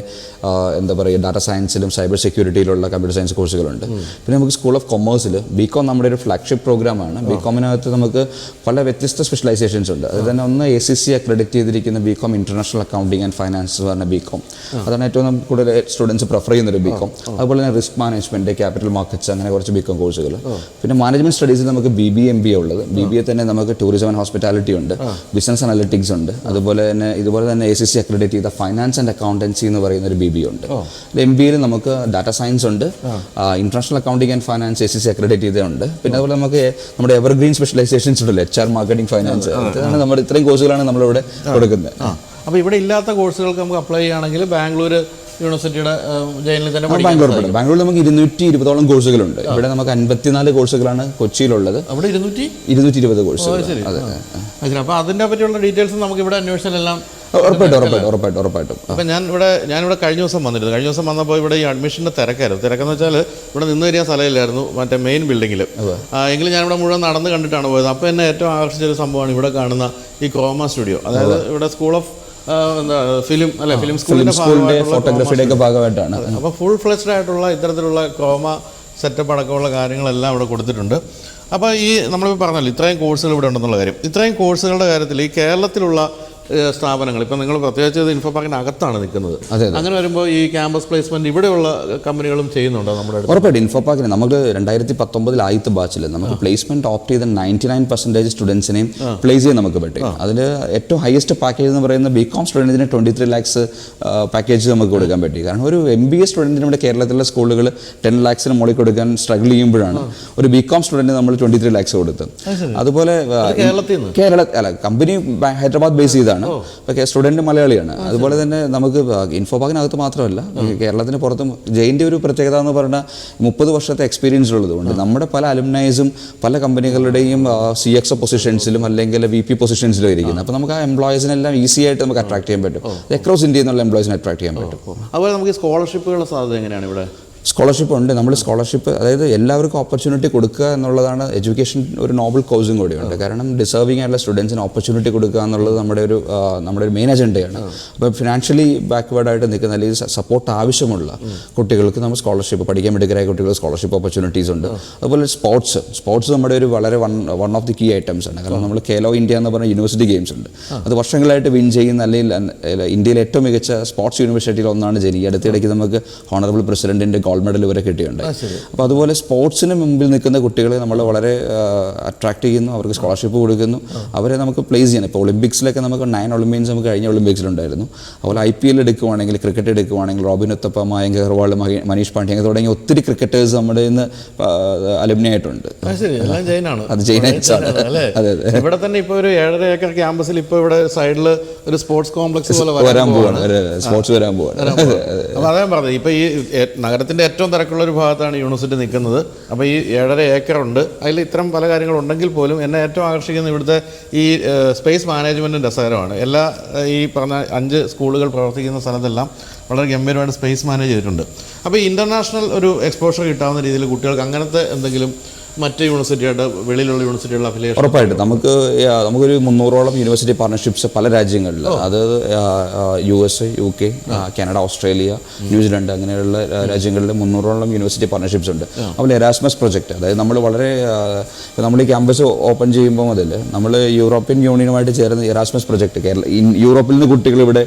എന്താ പറയുക ഡാറ്റ സയൻസിലും സൈബർ സെക്യൂരിറ്റിയിലുള്ള കമ്പ്യൂട്ടർ സയൻസ് കോഴ്സുകളുണ്ട് പിന്നെ നമുക്ക് സ്കൂൾ ഓഫ് കൊമേഴ്സിൽ ബി കോം നമ്മുടെ ഒരു ഫ്ലാഗ്ഷിപ്പ് പ്രോഗ്രാമാണ് ബി കോമിനകത്ത് നമുക്ക് പല വ്യത്യസ്ത സ്പെഷ്യലൈസേഷൻസ് ഉണ്ട്. അത് തന്നെ ഒന്ന് എ സി സി അക്രഡിറ്റ് ചെയ്തിരിക്കുന്ന B Com international accounting and finance എന്ന് പറഞ്ഞ ബി കോം അതാണ് ഏറ്റവും നമുക്ക് കൂടുതൽ സ്റ്റുഡൻസ് പ്രിഫർ ചെയ്യുന്നൊരു ബി കോം അതുപോലെ തന്നെ റിസ്ക് മാനേജ്മെന്റ് ക്യാപിറ്റൽ മാർക്കറ്റ്സ് അങ്ങനെ കുറച്ച് ബി കോം കോഴ്സുകൾ പിന്നെ മാനേജ്മെന്റ് സ്റ്റഡീസിൽ നമുക്ക് ബി ബി എം ബി ഉള്ളത്. ബി ബി എ തന്നെ നമുക്ക് ടൂറിസം ആൻഡ് ഹോസ്പിറ്റാലിറ്റി ഉണ്ട്. ബിസിനസ് അനലിറ്റിക്സ് ഉണ്ട്. അതുപോലെ തന്നെ ഇതുപോലെ തന്നെ എ സി സി അക്രഡിറ്റ് ചെയ്ത ഫൈനാൻസ് ആൻഡ് അക്കൗണ്ടൻസി എന്ന് പറയുന്ന ഒരു ബി ബി ഉണ്ട്. എം ബി എയിൽ നമുക്ക് ഡാറ്റ സയൻസ് ഉണ്ട്. International accounting and finance A C C accredit ചെയ്തുണ്ട് പിന്നെ അതുപോലെ നമുക്ക് നമ്മുടെ എവർഗ്രീൻ സ്പെഷ്യലൈസേഷൻസ് ഉണ്ടല്ലോ എച്ച് ആർ മാർക്കറ്റിംഗ് ഫൈനാൻസ് ഇതാണ് നമ്മുടെ ഇത്രയും കോഴ്സുകളാണ് നമ്മളിവിടെ കൊടുക്കുന്നത്. അപ്പോൾ ഇവിടെ ഇല്ലാത്ത കോഴ്സുകൾക്ക് നമുക്ക് അപ്ലൈ ചെയ്യുകയാണെങ്കിൽ ബാംഗ്ലൂർ യൂണിവേഴ്സിറ്റിയുടെ ജയിലിൽ തന്നെ ബാംഗ്ലൂർ ബാംഗ്ലൂരിൽ നമുക്ക് ഇരുന്നൂറ്റി ഇരുപതോളം കോഴ്സുകളുണ്ട് ഇവിടെ നമുക്ക് അൻപത്തിനാല് കോഴ്സുകളാണ് കൊച്ചിയിലുള്ളത്. അവിടെ ഇരുന്നൂറ്റി? ഇരുന്നൂറ്റി ഇരുപത് കോഴ്സുകൾ. അതെ അപ്പോൾ അതിനെ പറ്റിയുള്ള ഡീറ്റെയിൽസ് നമുക്ക് ഇവിടെ അന്വേഷിച്ചാലെല്ലാം ഉറപ്പായിട്ടും ഉറപ്പായിട്ടും ഉറപ്പായിട്ടും ഉറപ്പായിട്ടും. അപ്പം ഞാൻ ഇവിടെ ഞാനിവിടെ കഴിഞ്ഞ ദിവസം വന്നിരുന്നു. കഴിഞ്ഞ ദിവസം വന്നപ്പോൾ ഇവിടെ ഈ അഡ്മിഷന്റെ തിരക്കായിരുന്നു. തിരക്കെന്ന് വെച്ചാൽ ഇവിടെ നിന്ന് തരിക സ്ഥലമില്ലായിരുന്നു മറ്റേ മെയിൻ ബിൽഡിംഗിൽ എങ്കിലും ഞാനിവിടെ മുഴുവൻ നടന്ന് കണ്ടിട്ടാണ് പോയത്. അപ്പോൾ എന്നെ ഏറ്റവും ആകർഷിച്ച ഒരു സംഭവമാണ് ഇവിടെ കാണുന്ന ഈ ക്രോമ സ്റ്റുഡിയോ. അതായത് ഇവിടെ സ്കൂൾ ഓഫ് എന്താ ഫിലിം അല്ലെ ഫിലിം സ്കൂളിന്റെ ഫോട്ടോഗ്രാഫിയുടെ ഒക്കെ ഭാഗമായിട്ടാണ്. അപ്പോൾ ഫുൾ ഫ്ലെസ്ഡ് ആയിട്ടുള്ള ഇത്തരത്തിലുള്ള ക്രോമ സെറ്റപ്പ് അടക്കമുള്ള കാര്യങ്ങളെല്ലാം ഇവിടെ കൊടുത്തിട്ടുണ്ട്. അപ്പോൾ ഈ നമ്മളിപ്പോൾ പറഞ്ഞല്ലോ ഇത്രയും കോഴ്സുകൾ ഇവിടെ ഉണ്ടെന്നുള്ള കാര്യം. ഇത്രയും കോഴ്സുകളുടെ കാര്യത്തിൽ ഈ കേരളത്തിലുള്ള സ്ഥാപനങ്ങൾ. ഇപ്പം നിങ്ങൾ പ്രത്യേകിച്ച് ഇത് ഇൻഫോ പാർക്കിന് അകത്താണ് നിൽക്കുന്നത്. അതെ, അങ്ങനെ വരുമ്പോൾ ഈ ക്യാമ്പസ് പ്ലേസ്മെന്റ് ഇവിടെയുള്ള കമ്പനികളും ചെയ്യുന്നുണ്ടോ നമ്മുടെ ഉറപ്പായിട്ടും ഇൻഫോ പാർക്കിന് നമുക്ക് രണ്ടായിരത്തി പത്തൊമ്പതിൽ ആദ്യത്തെ ബാച്ചിൽ നമുക്ക് പ്ലേസ്മെന്റ് ഓപ്റ്റ് ചെയ്ത നയന്റി നയൻ പെർസെന്റേജ് സ്റ്റുഡൻസിനെയും പ്ലേസ് ചെയ്യാൻ നമുക്ക് പറ്റും. അതിൽ ഏറ്റവും ഹയസ്റ്റ് പാക്കേജ് എന്ന് പറയുന്ന ബി കോം സ്റ്റുഡന്റിന് ട്വന്റി ത്രീ ലാക്സ് പാക്കേജ് നമുക്ക് കൊടുക്കാൻ പറ്റി. കാരണം ഒരു എം ബി എ സ്റ്റുഡന്റിന് ഇവിടെ കേരളത്തിലെ സ്കൂളുകൾ ടെൻ ലാക്സിന് മുകളിൽ കൊടുക്കാൻ സ്ട്രഗിൾ ചെയ്യുമ്പോഴാണ് ഒരു ബി കോം സ്റ്റുഡന്റിന് നമ്മൾ ട്വന്റി ത്രീ ലാക്സ് കൊടുത്തത് അതുപോലെ കേരളത്തിൽ കേരള അല്ല കമ്പനി ഹൈദരാബാദ് ബേസ് ചെയ്താണ് പക്ഷേ സ്റ്റുഡന്റ് മലയാളിയാണ്. അതുപോലെ തന്നെ നമുക്ക് ഇൻഫോ പാർക്കിനകത്ത് മാത്രമല്ല കേരളത്തിന് പുറത്തും ജയിന്റെ ഒരു പ്രത്യേകത എന്ന് പറഞ്ഞാൽ മുപ്പത് വർഷത്തെ എക്സ്പീരിയൻസ് ഉള്ളതുകൊണ്ട് നമ്മുടെ പല അലുമിനൈസും പല കമ്പനികളുടെയും സി എക്സ് പൊസിഷൻസിലും അല്ലെങ്കിൽ വി പി പൊസിഷൻസിലും ഇരിക്കുന്നത് അപ്പോൾ നമുക്ക് ആ എംപ്ലോയീസിനെല്ലാം ഈസി ആയിട്ട് നമുക്ക് അട്രാക്ട് ചെയ്യാൻ പറ്റും. അക്രോസ് ഇന്ത്യയിൽ നിന്നുള്ള എംപ്ലോയീസിനെ അട്രാക്ട് ചെയ്യാൻ പറ്റും. അതുപോലെ നമുക്ക് സ്കോളർഷിപ്പുകളുടെ സാധ്യത എങ്ങനെയാണ് ഇവിടെ? സ്കോളർഷിപ്പ് ഉണ്ട്. നമ്മൾ സ്കോളർഷിപ്പ് അതായത് എല്ലാവർക്കും ഓപ്പർച്യൂണിറ്റി കൊടുക്കുക എന്നുള്ളതാണ് എഡ്യൂക്കേഷൻ ഒരു നോബൽ കോഴ്സും കൂടിയുണ്ട് കാരണം ഡിസേർവിംഗ് ആയിട്ടുള്ള സ്റ്റുഡൻസിന് ഓപ്പർച്യൂണിറ്റി കൊടുക്കുക എന്നുള്ളത് നമ്മുടെ ഒരു നമ്മുടെ ഒരു മെയിൻ അജണ്ടയാണ് അപ്പോൾ ഫിനാൻഷ്യലി ബാക്ക്വേർഡ് ആയിട്ട് നിൽക്കുന്ന അല്ലെങ്കിൽ സപ്പോർട്ട് ആവശ്യമുള്ള കുട്ടികൾക്ക് നമ്മൾ സ്കോളർഷിപ്പ് പഠിക്കാൻ മിടുക്കരായ കുട്ടികൾക്ക് സ്കോളർഷിപ്പ് ഓപ്പർച്യൂണിറ്റീസ് ഉണ്ട്. അതുപോലെ സ്പോർട്സ് സ്പോർട്സ് നമ്മുടെ ഒരു വളരെ one one of the key items ആണ്. കാരണം നമ്മൾ കേലോ ഇന്ത്യ എന്ന് പറഞ്ഞ യൂണിവേഴ്സിറ്റി ഗെയിംസ് ഉണ്ട്. അത് വർഷങ്ങളായിട്ട് വിൻ ചെയ്യുന്ന അല്ലെങ്കിൽ ഇന്ത്യയിലെ ഏറ്റവും മികച്ച സ്പോർട്സ് യൂണിവേഴ്സിറ്റിയിൽ ഒന്നാണ് ജനി അടുത്തിടയ്ക്ക് നമുക്ക് ഹോണറബിൾ പ്രസിഡന്റിന്റെ ഗോൾഡ് മെഡൽ വരെ കിട്ടിയിട്ടുണ്ട്. അപ്പോൾ അതുപോലെ സ്പോർട്സിന് മുമ്പിൽ നിൽക്കുന്ന കുട്ടികളെ നമ്മൾ വളരെ അട്രാക്ട് ചെയ്യുന്നു അവർക്ക് സ്കോളർഷിപ്പ് കൊടുക്കുന്നു. അവരെ നമുക്ക് പ്ലേസ് ചെയ്യണം ഇപ്പോൾ ഒളിമ്പിക്സിലൊക്കെ നമുക്ക് നയൻ ഒളിമ്പിക്സ് നമുക്ക് കഴിഞ്ഞ ഒളിമ്പിക്സിലുണ്ടായിരുന്നു അതുപോലെ ഐ പി എൽ എടുക്കുവാണെങ്കിൽ ക്രിക്കറ്റ് എടുക്കുവാണെങ്കിൽ റോബിൻ ഉത്തപ്പ മായങ്ക് അഗർവാൾ മനീഷ് പാണ്ഡ്യ അങ്ങനെ തുടങ്ങിയ ഒത്തിരി ക്രിക്കറ്റേഴ്സ് നമ്മുടെ ഇന്ന് അലുമിനി ആയിട്ടുണ്ട്. ആ, ശരി. എല്ലാം ജൈനാണ്. അത് അതെ അതെ. ഇവിടെ തന്നെ ഇപ്പോൾ ഒരു ഏഴര ഏക്കർ ക്യാമ്പസിൽ ഇപ്പോൾ ഇവിടെ സൈഡിൽ ഒരു സ്പോർട്സ് കോംപ്ലക്സ് പോലെ വരാൻ പോവാണ്. സ്പോർട്സ് വരാൻ പോവാണ്. അപ്പോൾ അതാ പറഞ്ഞത്. ഇപ്പൊ ഈ ഏ- നഗരത്തിന്റെ ഏറ്റവും തിരക്കുള്ള ഒരു ഭാഗത്താണ് യൂണിവേഴ്സിറ്റി നിൽക്കുന്നത്. അപ്പോൾ ഈ ഏഴര ഏക്കറുണ്ട് അതിൽ ഇത്തരം പല കാര്യങ്ങളുണ്ടെങ്കിൽ പോലും എന്നെ ഏറ്റവും ആകർഷിക്കുന്ന ഇവിടുത്തെ ഈ സ്പേസ് മാനേജ്മെന്റിന്റെ രസകരമാണ് എല്ലാ ഈ പറഞ്ഞ അഞ്ച് സ്കൂളുകൾ പ്രവർത്തിക്കുന്ന സ്ഥലത്തെല്ലാം വളരെ ഗംഭീരമായിട്ട് സ്പേസ് മാനേജ് ചെയ്തിട്ടുണ്ട്. അപ്പോൾ ഈ ഇന്റർനാഷണൽ ഒരു എക്സ്പോഷർ കിട്ടാവുന്ന രീതിയിൽ കുട്ടികൾക്ക് അങ്ങനത്തെ എന്തെങ്കിലും മറ്റ് യൂണിവേഴ്സിറ്റിയായിട്ട് വെളിയിലുള്ള യൂണിവേഴ്സിറ്റികളുടെ അഫിലിയേഷൻ ഉറപ്പായിട്ടും. നമുക്ക് നമുക്കൊരു മുന്നൂറോളം യൂണിവേഴ്സിറ്റി പാർട്ണർഷിപ്സ് പല രാജ്യങ്ങളിൽ അത് U S U K Canada Australia New Zealand അങ്ങനെയുള്ള രാജ്യങ്ങളിൽ മുന്നൂറോളം യൂണിവേഴ്സിറ്റി പാർട്ണർഷിപ്സ് ഉണ്ട്. അപ്പോൾ എറാസ്മസ് പ്രൊജക്ട് അതായത് നമ്മൾ വളരെ നമ്മൾ ഈ ക്യാമ്പസ് ഓപ്പൺ ചെയ്യുമ്പോൾ മുതൽ നമ്മൾ യൂറോപ്യൻ യൂണിയനുമായിട്ട് ചേർന്ന് എറാസ്മസ് പ്രൊജക്ട് കേരള യൂറോപ്പിൽ നിന്ന് കുട്ടികൾ ഇവിടെ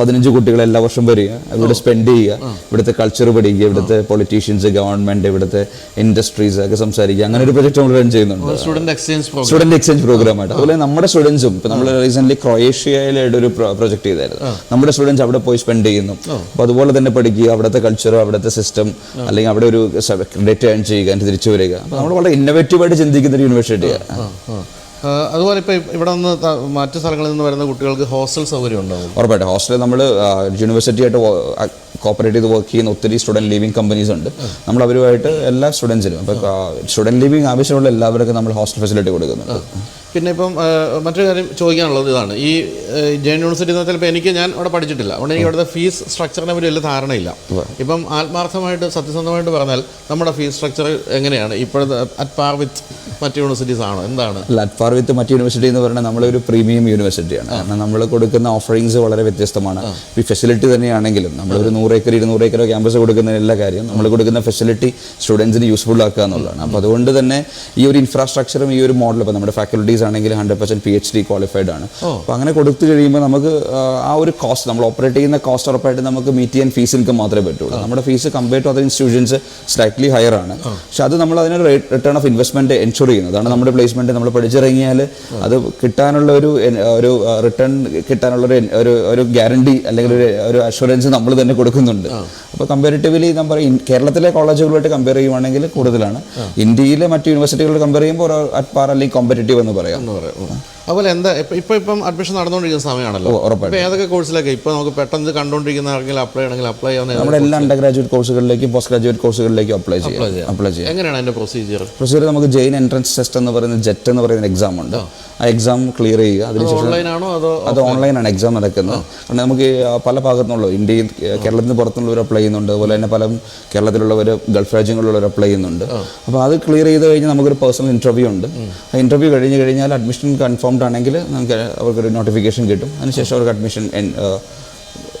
പതിനഞ്ച് കുട്ടികൾ എല്ലാ വർഷം വരിക. ഇവിടെ സ്പെൻഡ് ചെയ്യുക. ഇവിടുത്തെ കൾച്ചർ പഠിക്കുക. ഇവിടുത്തെ പൊളിറ്റീഷ്യൻസ് ഗവൺമെന്റ് ഇവിടുത്തെ ഇൻഡസ്ട്രീസ് ഒക്കെ സംസാരിക്കുക. അങ്ങനെ ഒരു പ്രൊജക്ട് നമ്മൾ റൺ ചെയ്യുന്നുണ്ട്. Student exchange program student exchange program ആയിട്ട്. അതുപോലെ നമ്മുടെ സ്റ്റുഡൻസും ഇപ്പൊ നമ്മൾ റീസെന്റ് ക്രൊയേഷ്യയിലായിട്ട് ഒരു പ്രൊജക്ട് ചെയ്തായിരുന്നു. നമ്മുടെ സ്റ്റുഡൻസ് അവിടെ പോയി സ്പെൻഡ് ചെയ്യുന്നു. അപ്പൊ അതുപോലെ തന്നെ പഠിക്കുക അവിടുത്തെ കൾച്ചറോ അവിടുത്തെ സിസ്റ്റം അല്ലെങ്കിൽ അവിടെ ഒരു ക്രെഡിറ്റ് ഏൺ ചെയ്യുക എന്നിട്ട് തിരിച്ചു വരിക. അപ്പൊ നമ്മൾ വളരെ ഇന്നോവേറ്റീവ് ആയിട്ട് ചിന്തിക്കുന്ന ഒരു യൂണിവേഴ്സിറ്റിയാണ് അതുപോലെ ഇപ്പോൾ ഇവിടെ നിന്ന് മറ്റു സ്ഥലങ്ങളിൽ നിന്ന് വരുന്ന കുട്ടികൾക്ക് ഹോസ്റ്റൽ സൗകര്യം ഉണ്ടാവും ഉറപ്പായിട്ടും. ഹോസ്റ്റലിൽ നമ്മൾ യൂണിവേഴ്സിറ്റി ആയിട്ട് കോപ്പറേറ്റ് ചെയ്ത് വർക്ക് ചെയ്യുന്ന ഒത്തിരി സ്റ്റുഡന്റ് ലിവിംഗ് കമ്പനീസ് ഉണ്ട്. നമ്മൾ അവരുമായിട്ട് എല്ലാ സ്റ്റുഡൻസിനും അപ്പോൾ സ്റ്റുഡന്റ് ലിവിംഗ് ആവശ്യമുള്ള എല്ലാവർക്കും നമ്മൾ ഹോസ്റ്റൽ ഫെസിലിറ്റി കൊടുക്കുന്നുണ്ട്. പിന്നെ ഇപ്പം മറ്റൊരു കാര്യം ചോദിക്കാനുള്ളത് ഇതാണ്. ഈ ജെയിൻ യൂണിവേഴ്സിറ്റി എന്ന് വെച്ചാൽ ഇപ്പോൾ എനിക്ക് ഞാൻ അവിടെ പഠിച്ചിട്ടില്ല. അതുകൊണ്ട് എനിക്ക് അവിടുത്തെ ഫീസ് സ്ട്രക്ചറിനെ പറ്റി വലിയ ധാരണയില്ല. ഇപ്പം ആത്മാർത്ഥമായിട്ട് സത്യസന്ധമായിട്ട് പറഞ്ഞാൽ നമ്മുടെ ഫീസ് സ്ട്രക്ചർ എങ്ങനെയാണ്? ഇപ്പോഴത്തെ അറ്റ് പാർ വിത്ത് മറ്റ് യൂണിവേഴ്സിറ്റീസ് ആണോ? എന്താണ്? പാർ വിത്ത് മറ്റ് യൂണിവേഴ്സിറ്റി എന്ന് പറഞ്ഞാൽ നമ്മളൊരു പ്രീമിയം യൂണിവേഴ്സിറ്റിയാണ്. കാരണം നമ്മൾ കൊടുക്കുന്ന ഓഫറിങ്സ് വളരെ വ്യത്യസ്തമാണ്. ഈ ഫെസിലിറ്റി തന്നെയാണെങ്കിലും നമ്മളൊരു നൂറ് ഏക്കർ ഇരുന്നൂറ് ഏക്കർ ക്യാമ്പസ് കൊടുക്കുന്ന എല്ലാ കാര്യം നമ്മൾ കൊടുക്കുന്ന ഫെസിലിറ്റി സ്റ്റുഡൻസിന് യൂസ്ഫുൾ ആക്കുക എന്നുള്ളതാണ്. അപ്പോൾ അതുകൊണ്ട് തന്നെ ഈ ഒരു ഇൻഫ്രാസ്ട്രക്ചറും ഈ ഒരു മോഡൽ ഇപ്പോൾ നമ്മുടെ ഫാക്കൽറ്റീസ് ആണെങ്കിൽ hundred percent P H D qualified ആണ്. അപ്പോൾ അങ്ങനെ കൊടുത്തു കഴിയുമ്പോൾ നമുക്ക് ആ, ഒരു കോസ്റ്റ് നമ്മൾ ഓപ്പറേറ്റ് ചെയ്യുന്ന കോസ്റ്റ് ഉറപ്പായിട്ട് നമുക്ക് മീറ്റ് ചെയ്യാൻ ഫീസ് ഇൻകം മാത്രമേ പറ്റുള്ളൂ. നമ്മുടെ fees compare to other institutions slightly higher ആണ്. പക്ഷെ അത് നമ്മൾ അതിനൊരു റിട്ടേൺ ഓഫ് ഇൻവെസ്റ്റ്മെന്റ് എൻഷുർ ചെയ്യുന്നത് അതാണ് നമ്മുടെ പ്ലേസ്മെന്റ് നമ്മൾ പഠിച്ചിറങ്ങിയാൽ അത് കിട്ടാനുള്ള ഒരു ഒരു റിട്ടേൺ കിട്ടാനുള്ള ഒരു ഒരു ഒരു ഗ്യാരണ്ടി അല്ലെങ്കിൽ ഒരു ഒരു അഷുറൻസ് നമ്മൾ തന്നെ കൊടുക്കുന്നുണ്ട്. അപ്പോൾ കമ്പാരിറ്റീവ്ലി നമ്മൾ പറയും കേരളത്തിലെ കോളേജുകളുമായിട്ട് കമ്പയർ ചെയ്യുവാണെങ്കിൽ കൂടുതലാണ്. ഇന്ത്യയിലെ മറ്റു യൂണിവേഴ്സിറ്റികളോട് കമ്പയർ ചെയ്യുമ്പോൾ അറ്റ് പാർ അല്ലെങ്കിൽ കോമ്പറ്റേറ്റീവ് എന്ന് പറയാം. എന്ന് പറയും. അതുപോലെ എന്താ ഇപ്പം ഇപ്പം ഇപ്പം അഡ്മിഷൻ നടന്നുകൊണ്ടിരിക്കുന്ന സമയമാണല്ലോ. ഉറപ്പായിട്ടും. ഇപ്പം ഏതൊക്കെ കോഴ്സിലൊക്കെ ഇപ്പോൾ നമുക്ക് പെട്ടെന്ന് കണ്ടുകൊണ്ടിരിക്കുന്ന ആർക്കെങ്കിലും അപ്ലൈ ആണെങ്കിൽ അപ്ലൈ ചെയ്യാൻ നമ്മുടെ എല്ലാ അണ്ടർ ഗ്രാജുവേറ്റ് കോഴ്സുകളിലേക്കും പോസ്റ്റ് ഗ്രാജുവേറ്റ് കോഴ്സുകളിലേക്കും അപ്ലൈ ചെയ്യാം. അപ്ലൈ ചെയ്യാം. എങ്ങനെയാണ് അതിന്റെ പ്രൊസീജിയർ പ്രൊസീജിയർ നമുക്ക് ജെയിൻ എൻട്രൻസ് ടെസ്റ്റ് എന്ന് പറയുന്ന ജെറ്റ് എന്ന് പറയുന്ന എക്സാം ഉണ്ട്. എക്സാം ക്ലിയർ ചെയ്യുക. അതിനുശേഷം ഓൺലൈനാണോ അതോ അത് ഓൺലൈനാണ് എക്സാം നടക്കുന്നത്. കാരണം നമുക്ക് പല ഭാഗത്തുനിന്നുള്ള ഇന്ത്യയിൽ കേരളത്തിന് കേരളത്തിൽ നിന്ന് പുറത്തുള്ളവർ അപ്ലൈ ചെയ്യുന്നുണ്ട്. അതുപോലെ തന്നെ പല കേരളത്തിലുള്ളവർ ഗൾഫ് രാജ്യങ്ങളിലുള്ളവർ അപ്ലൈ ചെയ്യുന്നുണ്ട്. അപ്പോൾ അത് ക്ലിയർ ചെയ്ത് കഴിഞ്ഞാൽ നമുക്കൊരു പേഴ്സണൽ ഇന്റർവ്യൂ ഉണ്ട്. ആ ഇന്റർവ്യൂ കഴിഞ്ഞ് കഴിഞ്ഞാൽ അഡ്മിഷൻ കൺഫേംഡ് ആണെങ്കിൽ നമുക്ക് അവർക്കൊരു നോട്ടിഫിക്കേഷൻ കിട്ടും. അതിനുശേഷം അവർക്ക് അഡ്മിഷൻ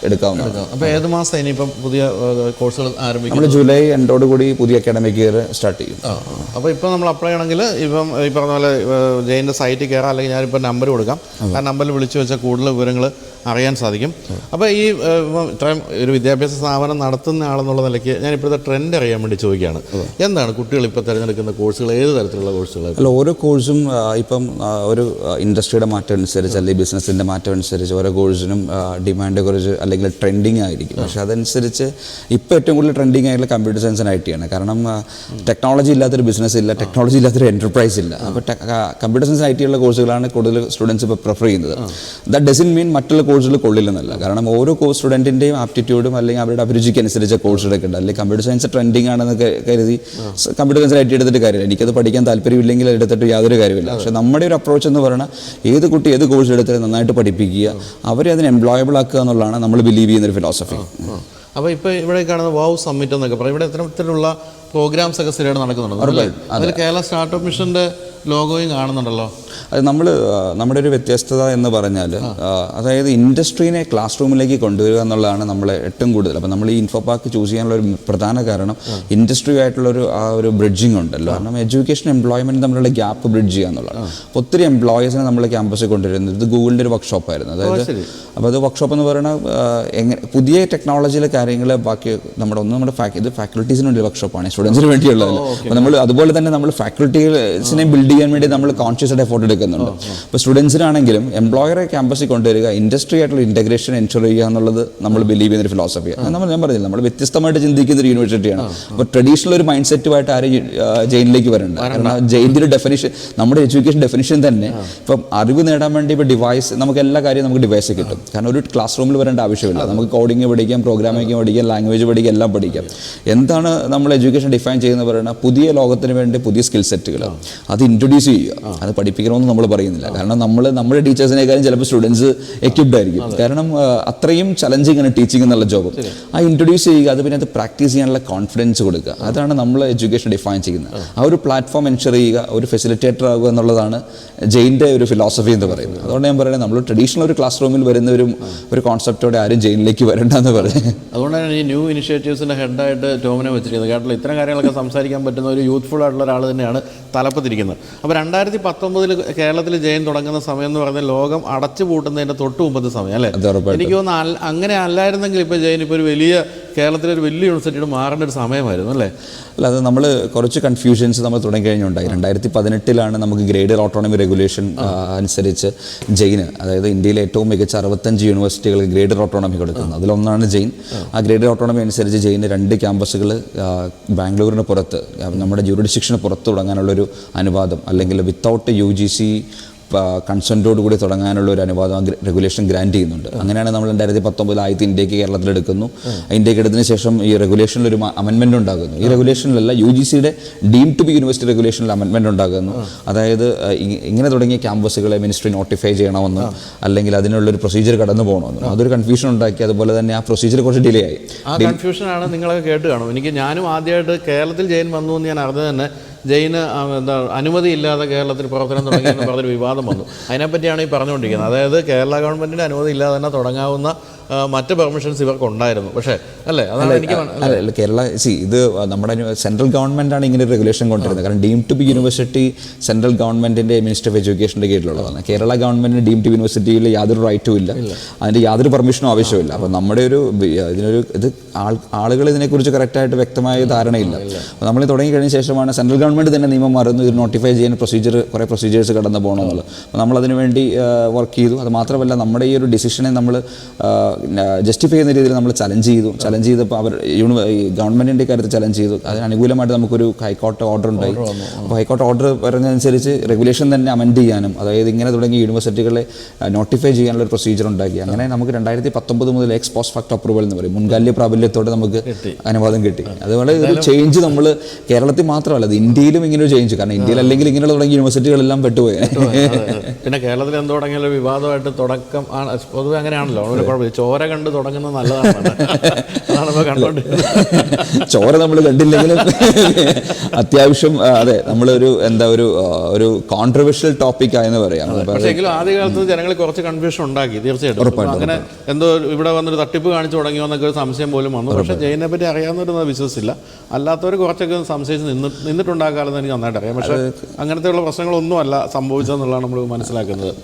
എടുക്കാവുന്നതാണ്. അപ്പോൾ ഏത് മാസം ഇനിയിപ്പം പുതിയ കോഴ്സുകൾ ആരംഭിക്കും നമ്മൾ ജൂലൈ എൻഡോട് കൂടി പുതിയ അക്കാഡമിക് ഇയർ സ്റ്റാർട്ട് ചെയ്യും. അപ്പോൾ ഇപ്പോൾ നമ്മൾ അപ്ലൈ ചെയ്യണമെങ്കിൽ ഇപ്പം ഈ പറഞ്ഞ പോലെ ജെയിന്റെ സൈറ്റിൽ കയറാം അല്ലെങ്കിൽ ഞാനിപ്പോൾ നമ്പർ കൊടുക്കാം. ആ നമ്പറിൽ വിളിച്ചു വെച്ചാൽ കൂടുതൽ വിവരങ്ങൾ അറിയാൻ സാധിക്കും. അപ്പോൾ ഈ ഇത്രയും ഒരു വിദ്യാഭ്യാസ സ്ഥാപനം നടത്തുന്ന ആളെന്നുള്ള നിലയ്ക്ക് ഞാൻ ഇപ്പോഴത്തെ ട്രെൻഡ് അറിയാൻ വേണ്ടി ചോദിക്കുകയാണ്. എന്താണ് കുട്ടികൾ ഇപ്പോൾ തിരഞ്ഞെടുക്കുന്ന കോഴ്സുകൾ? ഏത് തരത്തിലുള്ള കോഴ്സുകൾ? അല്ല ഓരോ കോഴ്സും ഇപ്പം ഒരു ഇൻഡസ്ട്രിയുടെ മാറ്റം അനുസരിച്ച് അല്ലെങ്കിൽ ബിസിനസ്സിന്റെ മാറ്റം അനുസരിച്ച് ഓരോ കോഴ്സിനും ഡിമാൻഡ് കുറച്ച് അല്ലെങ്കിൽ ട്രെൻഡിങ് ആയിരിക്കും. പക്ഷെ അതനുസരിച്ച് ഇപ്പോൾ ഏറ്റവും കൂടുതൽ ട്രെൻഡിങ് ആയിട്ടുള്ള computer science and I T ആണ്. കാരണം ടെക്നോളജി ഇല്ലാത്തൊരു ബിസിനസ് ഇല്ല ടെക്നോളജി ഇല്ലാത്തൊരു എന്റർപ്രൈസ് ഇല്ല. അപ്പോൾ കമ്പ്യൂട്ടർ സയൻസ് ഐ ടി ഉള്ള കോഴ്സുകളാണ് കൂടുതൽ സ്റ്റുഡൻസ് ഇപ്പോൾ പ്രിഫർ ചെയ്യുന്നത്. ദാറ്റ് ഡസൻ മീൻ മറ്റുള്ള കോഴ്സുകൾ കൊള്ളില്ലെന്നല്ല. കാരണം ഓരോ കോഴ്സ് സ്റ്റുഡന്റിന്റെയും ആപ്റ്റിറ്റ്യൂഡും അല്ലെങ്കിൽ അവരുടെ അഭിരുചിക്ക് അനുസരിച്ച് കോഴ്സ് എടുക്കേണ്ട അല്ലെങ്കിൽ കമ്പ്യൂട്ടർ സയൻസ് ട്രെൻഡിങ് ആണെന്ന് കരുതി കമ്പ്യൂട്ടർ സയൻസ് ഐ ടി എടുത്തിട്ട് കാര്യമില്ല. എനിക്കത് പഠിക്കാൻ താല്പര്യമില്ലെങ്കിൽ എടുത്തിട്ട് യാതൊരു കാര്യമില്ല പക്ഷേ നമ്മുടെ ഒരു അപ്രോച്ച് എന്ന് പറഞ്ഞാൽ ഏത് കുട്ടി ഏത് കോഴ്സ് എടുത്താലും നന്നായിട്ട് പഠിപ്പിക്കുക അവരെ അതിന് എംപ്ലോയബിൾ ആക്കുക എന്നുള്ളതാണ് നമ്മൾ ബിലീവ് ചെയ്യുന്ന ഒരു ഫിലോസഫി അപ്പോൾ ഇപ്പോൾ ഇവിടെ കാണുന്ന വാവ് സമ്മിറ്റ് എന്നൊക്കെ പറയും. ഇവിടെ ഇത്തരത്തിലുള്ള പ്രോഗ്രാംസ് ഒക്കെ സ്ഥിരമായിട്ട് നടക്കുന്നുണ്ട്? അതിൽ കേരള സ്റ്റാർട്ടപ്പ് മിഷന്റെ ലോഗോയും കാണുന്നുണ്ടല്ലോ. അത് നമ്മൾ നമ്മുടെ ഒരു വ്യത്യസ്തത എന്ന് പറഞ്ഞാൽ അതായത് ഇൻഡസ്ട്രീനെ ക്ലാസ് റൂമിലേക്ക് കൊണ്ടുവരിക എന്നുള്ളതാണ് നമ്മളെ ഏറ്റവും കൂടുതൽ. അപ്പം നമ്മൾ ഈ ഇൻഫോ പാർക്ക് ചൂസ് ചെയ്യാനുള്ള ഒരു പ്രധാന കാരണം ഇൻഡസ്ട്രി ആയിട്ടുള്ള ഒരു ആ ഒരു ബ്രിഡ്ജിങ് ഉണ്ടല്ലോ. കാരണം എഡ്യൂക്കേഷൻ എംപ്ലോയ്മെന്റ് തമ്മിലുള്ള ഗ്യാപ്പ് ബ്രിഡ്ജ് ചെയ്യുക എന്നുള്ളതാണ്. ഒത്തിരി എംപ്ലോയീസിനെ നമ്മൾ ക്യാമ്പസിൽ കൊണ്ടുവരുന്നത്. ഇത് ഗൂഗിളിന്റെ ഒരു വർക്ക്ഷോപ്പ് ആയിരുന്നു. അതായത് അപ്പോൾ അത് വർക്ക്ഷോപ്പ് എന്ന് പറയുന്നത് എങ്ങനെ പുതിയ ടെക്നോളജിയിലെ കാര്യങ്ങൾ ബാക്കി നമ്മുടെ ഒന്ന് നമ്മുടെ ഇത് ഫാക്കൽറ്റീസിന് വേണ്ടി വർക്ക്ഷോപ്പാണ് സ്റ്റുഡൻസിന് വേണ്ടിയുള്ളത് അപ്പോൾ നമ്മൾ അതുപോലെ തന്നെ നമ്മൾ ഫാക്കൽറ്റീസിനെ ബിൽഡ് ചെയ്യാൻ വേണ്ടി നമ്മൾ കോൺഷ്യസ് ആയിട്ട് എഫോർട്ട് എടുക്കുന്നുണ്ട്. അപ്പോൾ സ്റ്റുഡൻസിനാണെങ്കിലും എംപ്ലോയറെ ക്യാമ്പസിൽ കൊണ്ടുവരിക ഇൻഡസ്ട്രി ആയിട്ടുള്ള ഇന്റഗ്രേഷൻ എൻഷുർ ചെയ്യുക എന്നുള്ളത് നമ്മൾ ബിലീവ് ചെയ്യുന്ന ഒരു ഫിലോസഫിയാണ് നമ്മൾ ഞാൻ പറഞ്ഞില്ല നമ്മൾ വ്യത്യസ്തമായിട്ട് ചിന്തിക്കുന്ന ഒരു യൂണിവേഴ്സിറ്റിയാണ് അപ്പോൾ ട്രഡീഷണൽ ഒരു മൈൻഡ് സെറ്റുമായിട്ട് ആരും ജയിലിലേക്ക് വരണ്ട. കാരണം ജയിലിന്റെ ഡെഫിനിഷൻ നമ്മുടെ എഡ്യൂക്കേഷൻ ഡെഫിനിഷൻ തന്നെ ഇപ്പം അറിവ് നേടാൻ വേണ്ടി ഇപ്പോൾ ഡിവൈസ് നമുക്ക് എല്ലാ കാര്യവും നമുക്ക് ഡിവൈസ് കിട്ടും. കാരണം ഒരു ക്ലാസ് റൂമിൽ വരേണ്ട ആവശ്യമില്ല. നമുക്ക് കോഡിങ് പഠിക്കാം പ്രോഗ്രാമിംഗ് പഠിക്കാം ലാംഗ്വേജ് പഠിക്കാം എല്ലാം പഠിക്കാം. എന്താണ് നമ്മൾ എഡ്യൂക്കേഷൻ ഡിഫൈൻ ചെയ്യുന്നത് പറയുന്നത്? പുതിയ ലോകത്തിന് വേണ്ടി പുതിയ സ്കിൽ സെറ്റുകൾ അത് ഇൻട്രൊഡ്യൂസ് ചെയ്യുക. അത് പഠിപ്പിക്കണമെന്ന് നമ്മൾ പറയുന്നില്ല. കാരണം നമ്മൾ നമ്മുടെ ടീച്ചേഴ്സിനേക്കാളും ചിലപ്പോൾ സ്റ്റുഡൻസ് എക്യുപ്ഡ് ആയിരിക്കും. കാരണം അത്രയും ചലഞ്ചിങ് ആണ് ടീച്ചിങ് എന്നുള്ള ജോബ് ആ ഇൻട്രൊഡ്യൂസ് ചെയ്യുക അത് പിന്നെ അത് പ്രാക്ടീസ് ചെയ്യാനുള്ള കോൺഫിഡൻസ് കൊടുക്കുക. അതാണ് നമ്മൾ എഡ്യൂക്കേഷൻ ഡിഫൈൻ ചെയ്യുന്നത്. ആ. ഒരു പ്ലാറ്റ്ഫോം എൻഷർ ചെയ്യുക ഒരു ഫെസിലിറ്റേറ്റർ ആകുക എന്നുള്ളതാണ് ജെയിന്റെ ഒരു ഫിലോസഫി എന്ന് പറയുന്നത്. അതുകൊണ്ട് ഞാൻ പറയുന്നത് നമ്മൾ ട്രഡീഷണൽ ഒരു ക്ലാസ് റൂമിൽ വരുന്ന ഒരു കോൺസെപ്റ്റോടെ ആരും ജയിലിലേക്ക് വരണ്ടെന്ന് പറഞ്ഞു. അതുകൊണ്ടാണ് ഈ ന്യൂ ഇനിഷ്യേറ്റീവ്സിന്റെ ഹെഡായിട്ട് ടോമിനെ വെച്ചിരിക്കുന്നത്. കേട്ടോ ഇത്തരം കാര്യങ്ങളൊക്കെ സംസാരിക്കാൻ പറ്റുന്ന ഒരു യൂത്ത്ഫുൾ ആയിട്ടുള്ള ഒരാൾ തന്നെയാണ് തലപ്പത്തിരിക്കുന്നത്. അപ്പോൾ രണ്ടായിരത്തി പത്തൊമ്പതിൽ കേരളത്തിൽ ജയൻ തുടങ്ങുന്ന സമയം എന്ന് പറഞ്ഞാൽ ലോകം അടച്ചു പൂട്ടുന്നതിന്റെ തൊട്ട് മുമ്പത്തെ സമയം അല്ലേ എനിക്ക് തോന്നുന്നു അങ്ങനെ അല്ലായിരുന്നെങ്കിൽ ഇപ്പോൾ ജയൻ ഇപ്പോൾ ഒരു വലിയ കേരളത്തിലെ ഒരു വലിയ യൂണിവേഴ്സിറ്റിയുടെ മാറേണ്ട ഒരു സമയമായിരുന്നു അല്ലേ? അല്ല അത് നമ്മൾ കുറച്ച് കൺഫ്യൂഷൻസ് നമ്മൾ തുടങ്ങി തുടങ്ങിക്കഴിഞ്ഞുണ്ടായി. രണ്ടായിരത്തി പതിനെട്ടിലാണ് നമുക്ക് ഗ്രേഡ് ഓട്ടോണമി റെഗുലേഷൻ അനുസരിച്ച് ജെയിന് അതായത് ഇന്ത്യയിലെ ഏറ്റവും മികച്ച അറുപത്തഞ്ച് യൂണിവേഴ്സിറ്റികൾ ഗ്രേഡ് ഓട്ടോണമി കൊടുക്കുന്നത്. അതിലൊന്നാണ് ജെയിൻ. ആ ഗ്രേഡ് ഓട്ടോണമി അനുസരിച്ച് ജെയിന് രണ്ട് ക്യാമ്പസുകൾ ബാംഗ്ലൂരിന് പുറത്ത് നമ്മുടെ ജൂറിഡിസ്ട്രിക്ഷന് പുറത്ത് തുടങ്ങാനുള്ളൊരു അനുവാദം അല്ലെങ്കിൽ വിത്തൗട്ട് യു ജി സി കൺസെന്റോട് കൂടി തുടങ്ങാനുള്ള ഒരു അനുവാദം റെഗുലേഷൻ ഗ്രാൻഡ് ചെയ്യുന്നുണ്ട്. അങ്ങനെയാണ് നമ്മൾ രണ്ടായിരത്തി പത്തൊമ്പതിൽ ആദ്യത്തെ ഇന്ത്യയ്ക്ക് കേരളത്തിൽ എടുക്കുന്നു. ഇന്ത്യയ്ക്ക് എടുത്തതിന് ശേഷം ഈ റെഗുലേഷനിൽ ഒരു അമെൻമെന്റ് ഉണ്ടാകുന്നു. ഈ റെഗുലേഷനിലല്ല യു ജി സിയുടെ ഡീം ടു ബി യൂണിവേഴ്സിറ്റി റെഗുലേഷനിൽ അമെൻമെന്റ് ഉണ്ടാകുന്നു. അതായത് ഇങ്ങനെ തുടങ്ങിയ ക്യാമ്പസുകളെ മിനിസ്ട്രി നോട്ടിഫൈ ചെയ്യണമെന്നും അല്ലെങ്കിൽ അതിനുള്ളൊരു പ്രൊസീജിയർ കടന്നു പോകണമെന്നും. അതൊരു കൺഫ്യൂഷൻ ഉണ്ടാക്കി അതുപോലെ തന്നെ ആ പ്രൊസീജിയർ കുറച്ച് ഡിലേ ആയി. ആ കൺഫ്യൂഷനാണ് നിങ്ങളൊക്കെ കേട്ട് കാണും. എനിക്ക് ഞാനും ആദ്യമായിട്ട് കേരളത്തിൽ ജയിൻ വന്നു എന്ന് ഞാൻ അറിഞ്ഞത് തന്നെ ജയിന് ആ, എന്താ അനുമതി ഇല്ലാതെ കേരളത്തിൽ പ്രവർത്തനം തുടങ്ങിയെന്ന് പറഞ്ഞൊരു വിവാദം വന്നു. അതിനെപ്പറ്റിയാണ് ഈ പറഞ്ഞുകൊണ്ടിരിക്കുന്നത്. അതായത് കേരള ഗവൺമെന്റിന്റെ അനുമതി ഇല്ലാതെ തന്നെ തുടങ്ങാവുന്ന മറ്റ് പെർമിഷൻസ് ഇവർക്ക് ഉണ്ടായിരുന്നു പക്ഷേ അല്ലേ? അതാണ് എനിക്ക് കേരള സി ഇത് നമ്മുടെ സെൻട്രൽ ഗവൺമെന്റ് ആണ് ഇങ്ങനെ റെഗുലേഷൻ കൊണ്ടുവരുന്നത്. കാരണം deemed to be university central ഗവൺമെന്റിന്റെ മിനിസ്റ്റർ ഓഫ് എഡ്യൂക്കേഷന്റെ കീഴിലുള്ളതാണ്. കേരള ഗവൺമെന്റിന് ഡീം ടു യൂണിവേഴ്സിറ്റിയിൽ യാതൊരു റൈറ്റും ഇല്ല. അതിന്റെ യാതൊരു പെർമിഷനും ആവശ്യമില്ല അപ്പോൾ നമ്മുടെ ഒരു ഇതിനൊരു ഇത് ആളുകൾ ഇതിനെക്കുറിച്ച് കറക്റ്റായിട്ട് വ്യക്തമായ ധാരണയില്ല. അപ്പോൾ നമ്മൾ തുടങ്ങി കഴിഞ്ഞ ശേഷമാണ് സെൻട്രൽ ഗവൺമെന്റ് തന്നെ നിയമം മാറുന്നു. ഇത് നോട്ടിഫൈ ചെയ്യാൻ പ്രൊസീജിയർ കുറേ പ്രൊസീജിയേഴ്സ് കടന്നു പോകണമെന്നുള്ളത്. അപ്പോൾ നമ്മൾ അതിനുവേണ്ടി വർക്ക് ചെയ്തു. അത് മാത്രമല്ല നമ്മുടെ ഈ ഒരു ഡിസിഷനെ നമ്മൾ ജസ്റ്റിഫൈ ചെയ്യുന്ന രീതിയിൽ നമ്മൾ ചലഞ്ച് ചെയ്തു. ചലഞ്ച് ചെയ്തപ്പോൾ അവർ യൂണിവേ ഗവൺമെന്റിന്റെ കാര്യത്തിൽ ചലഞ്ച് ചെയ്തു. അതിന് അനുകൂലമായിട്ട് നമുക്കൊരു ഹൈക്കോർട്ട് ഓർഡർ ഉണ്ടായി. അപ്പോൾ ഹൈക്കോർട്ട് ഓർഡർ പറഞ്ഞതനുസരിച്ച് റെഗുലേഷൻ തന്നെ അമെൻഡ് ചെയ്യാനും അതായത് ഇങ്ങനെ തുടങ്ങി യൂണിവേഴ്സിറ്റികളെ നോട്ടിഫൈ ചെയ്യാനുള്ള ഒരു പ്രൊസീജിയർ ഉണ്ടാക്കി. അങ്ങനെ നമുക്ക് രണ്ടായിരത്തി പത്തൊമ്പത് മുതൽ എക്സ് പോസ്റ്റ് ഫാക്ട് അപ്രൂവൽ എന്ന് പറയും. മുൻകാല്യ പ്രാബല്യത്തോടെ നമുക്ക് അനുവാദം കിട്ടി. അതുപോലെ ഒരു ചേഞ്ച് നമ്മൾ കേരളത്തിൽ മാത്രമല്ല അത് ഇന്ത്യയിലും ഇങ്ങനെ ഒരു ചേഞ്ച് കാരണം ഇന്ത്യയിൽ അല്ലെങ്കിൽ ഇങ്ങനെ തുടങ്ങിയ യൂണിവേഴ്സിറ്റികളെല്ലാം പെട്ടുപോയി. പിന്നെ കേരളത്തിൽ എന്ത് തുടങ്ങിയാലും വിവാദമായിട്ട് തുടക്കം ആണ് പൊതുവെ അങ്ങനെയാണല്ലോ. കുഴപ്പമില്ല. ചോര കണ്ട് തുടങ്ങുന്നത് നല്ലതാണ്. അതാണ് ഇപ്പോൾ ചോര നമ്മൾ കണ്ടില്ലെങ്കിലും അത്യാവശ്യം അതെ നമ്മളൊരു എന്താ ഒരു ഒരു കോൺട്രവേഴ്ഷ്യൽ ടോപ്പിക് ആയെന്ന് പറയാം. പക്ഷേ എങ്കിലും ആദ്യകാലത്ത് ജനങ്ങൾ കുറച്ച് കൺഫ്യൂഷൻ ഉണ്ടാക്കി തീർച്ചയായിട്ടും. അങ്ങനെ എന്തോ ഇവിടെ വന്നൊരു തട്ടിപ്പ് കാണിച്ചു തുടങ്ങിയോ എന്നൊക്കെ ഒരു സംശയം പോലും വന്നു. പക്ഷേ ജയിനെ പറ്റി അറിയാവുന്നവരൊന്നും വിശ്വസിച്ചില്ല. അല്ലാത്തവർ കുറച്ചൊക്കെ സംശയിച്ച് നിന്ന് നിന്നിട്ടുണ്ടാക്കാമെന്ന് എനിക്ക് നന്നായിട്ട് അറിയാം പക്ഷേ അങ്ങനത്തെയുള്ള പ്രശ്നങ്ങളൊന്നും അല്ല സംഭവിച്ചതെന്നുള്ളതാണ് നമ്മൾ മനസ്സിലാക്കുന്നത്.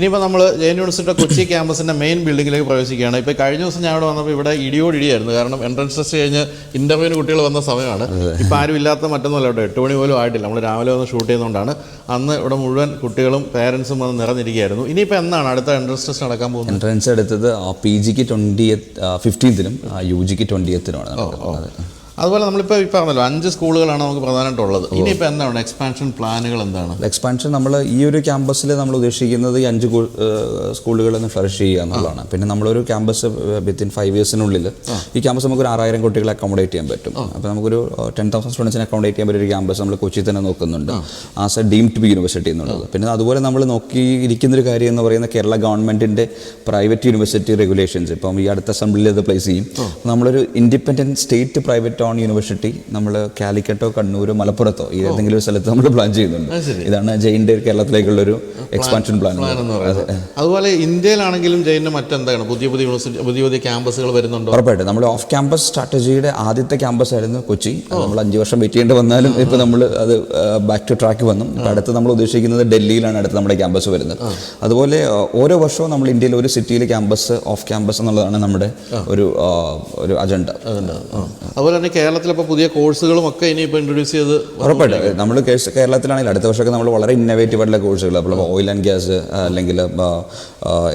ഇനിയിപ്പോൾ നമ്മൾ ജെ എൻ യൂണിവേഴ്സിറ്റിയുടെ കൊച്ചി ക്യാമ്പസിന്റെ മെയിൻ ബിൽഡിങ്ങിലേക്ക് പ്രവേശിക്കുകയാണ്. ഇപ്പോൾ കഴിഞ്ഞ ദിവസം ഞാൻ ഇവിടെ വന്നപ്പോൾ ഇവിടെ ഇടിയോട് ഇടിയായിരുന്നു. കാരണം എൻട്രൻസ് ടെസ്റ്റ് കഴിഞ്ഞ് ഇന്റർവ്യൂവിന് കുട്ടികൾ വന്ന സമയമാണ്. ഇപ്പോൾ ആരും ഇല്ലാത്ത മറ്റൊന്നുമല്ല ഇവിടെ. എട്ട് മണി പോലും ആയിട്ടില്ല. നമ്മൾ രാവിലെ വന്ന് ഷൂട്ട് ചെയ്യുന്നതുകൊണ്ടാണ്. അന്ന് ഇവിടെ മുഴുവൻ കുട്ടികളും പേരൻസും വന്ന് നിറഞ്ഞിരിക്കുകയായിരുന്നു. ഇനിയിപ്പോൾ എന്നാണ് അടുത്ത എൻട്രൻസ് ടെസ്റ്റ് നടക്കാൻ പോകുന്നത്? എൻട്രൻസ് എടുത്തത് പി ജിക്ക് ട്വന്റി ഫിഫ്റ്റീൻത്തിനും യു ജിക്ക് ട്വന്റിയത്തിനുമാണ് അതുപോലെ നമ്മളിപ്പോൾ ഈ പറഞ്ഞല്ലോ അഞ്ച് സ്കൂളുകളാണ് നമുക്ക് പ്രധാനമായിട്ടുള്ളത്. ഇനിയിപ്പോൾ എന്താണ്? എക്സ്പാൻഷൻ പ്ലാനുകൾ എന്താണ്? എക്സ്പാൻഷൻ നമ്മൾ ഈ ഒരു ക്യാമ്പസിൽ നമ്മൾ ഉദ്ദേശിക്കുന്നത് ഈ അഞ്ച് സ്കൂളുകളിൽ നിന്ന് ഫ്ലറിഷ് ചെയ്യുക എന്നുള്ളതാണ്. പിന്നെ നമ്മളൊരു ക്യാമ്പസ് വിത്തിൻ ഫൈവ് ഇയേഴ്സിനുള്ളിൽ ഈ ക്യാമ്പസ് നമുക്ക് ഒരു ആറായിരം കുട്ടികളെ അക്കോമഡേറ്റ് ചെയ്യാൻ പറ്റും. അപ്പോൾ നമുക്കൊരു ടെൻ തൗസൻഡ് സ്റ്റുഡൻസിനെ അക്കോമഡേറ്റ് ചെയ്യാൻ പറ്റിയ ഒരു ക്യാമ്പസ് നമ്മൾ കൊച്ചി തന്നെ നോക്കുന്നുണ്ട്. As a deem to be university എന്നുള്ളത്. പിന്നെ അതുപോലെ നമ്മൾ നോക്കിയിരിക്കുന്നൊരു കാര്യം എന്ന് പറയുന്ന കേരള ഗവൺമെന്റിന്റെ പ്രൈവറ്റ് യൂണിവേഴ്സിറ്റി റെഗുലേഷൻസ് ഇപ്പം ഈ അടുത്ത അസംബ്ലിയിൽ അത് പ്ലേസ് ചെയ്യും. നമ്മളൊരു independent state private own university നമ്മൾ കാലിക്കറ്റോ കണ്ണൂരോ മലപ്പുറത്തോ ഈ ഏതെങ്കിലും ഒരു സ്ഥലത്ത് നമ്മൾ പ്ലാൻ ചെയ്യുന്നുണ്ട്. ഇതാണ് ജയിന്റെ കേരളത്തിലേക്കുള്ള ഒരു എക്സ്പാൻഷൻ പ്ലാൻ അതുപോലെ ഇന്ത്യയിലാണെങ്കിലും ജയിന്റെ മറ്റെന്താണ്? പുതിയ പുതിയ യൂണിവേഴ്സിറ്റി പുതിയ പുതിയ ക്യാമ്പസുകൾ വരുന്നുണ്ട്? ഉറപ്പായിട്ടും. നമ്മൾ ഓഫ് ക്യാമ്പസ് സ്ട്രാറ്റജിയുടെ ആദ്യത്തെ ക്യാമ്പസ് ആയിരുന്നു കൊച്ചി. നമ്മൾ അഞ്ച് വർഷം വെയിറ്റ് ചെയ്യേണ്ടി വന്നാലും ഇപ്പോൾ നമ്മൾ അത് ബാക്ക് ടു ട്രാക്ക് വന്നു. ഇപ്പോൾ അടുത്ത് നമ്മൾ ഉദ്ദേശിക്കുന്നത് ഡൽഹിയിലാണ് അടുത്ത് നമ്മുടെ ക്യാമ്പസ് വരുന്നത്. അതുപോലെ ഓരോ വർഷവും നമ്മൾ ഇന്ത്യയിൽ ഒരു സിറ്റിയിൽ ക്യാമ്പസ് ഓഫ് ക്യാമ്പസ് എന്നുള്ളതാണ് നമ്മുടെ ഒരു ഒരു അജണ്ട അതുപോലെ തന്നെ കേരളത്തിലിപ്പോൾ പുതിയ കോഴ്സുകളും ഒക്കെ ഇനിയിപ്പോൾ ഇൻട്രൊഡ്യൂസ് ചെയ്ത് ഉറപ്പായിട്ടും. നമ്മൾ കേരളത്തിലാണെങ്കിൽ അടുത്ത വർഷമൊക്കെ നമ്മൾ വളരെ ഇന്നോവേറ്റീവ് ആയിട്ടുള്ള കോഴ്സുകൾ അപ്പോൾ ഓയിൽ ആൻഡ് ഗ്യാസ് അല്ലെങ്കിൽ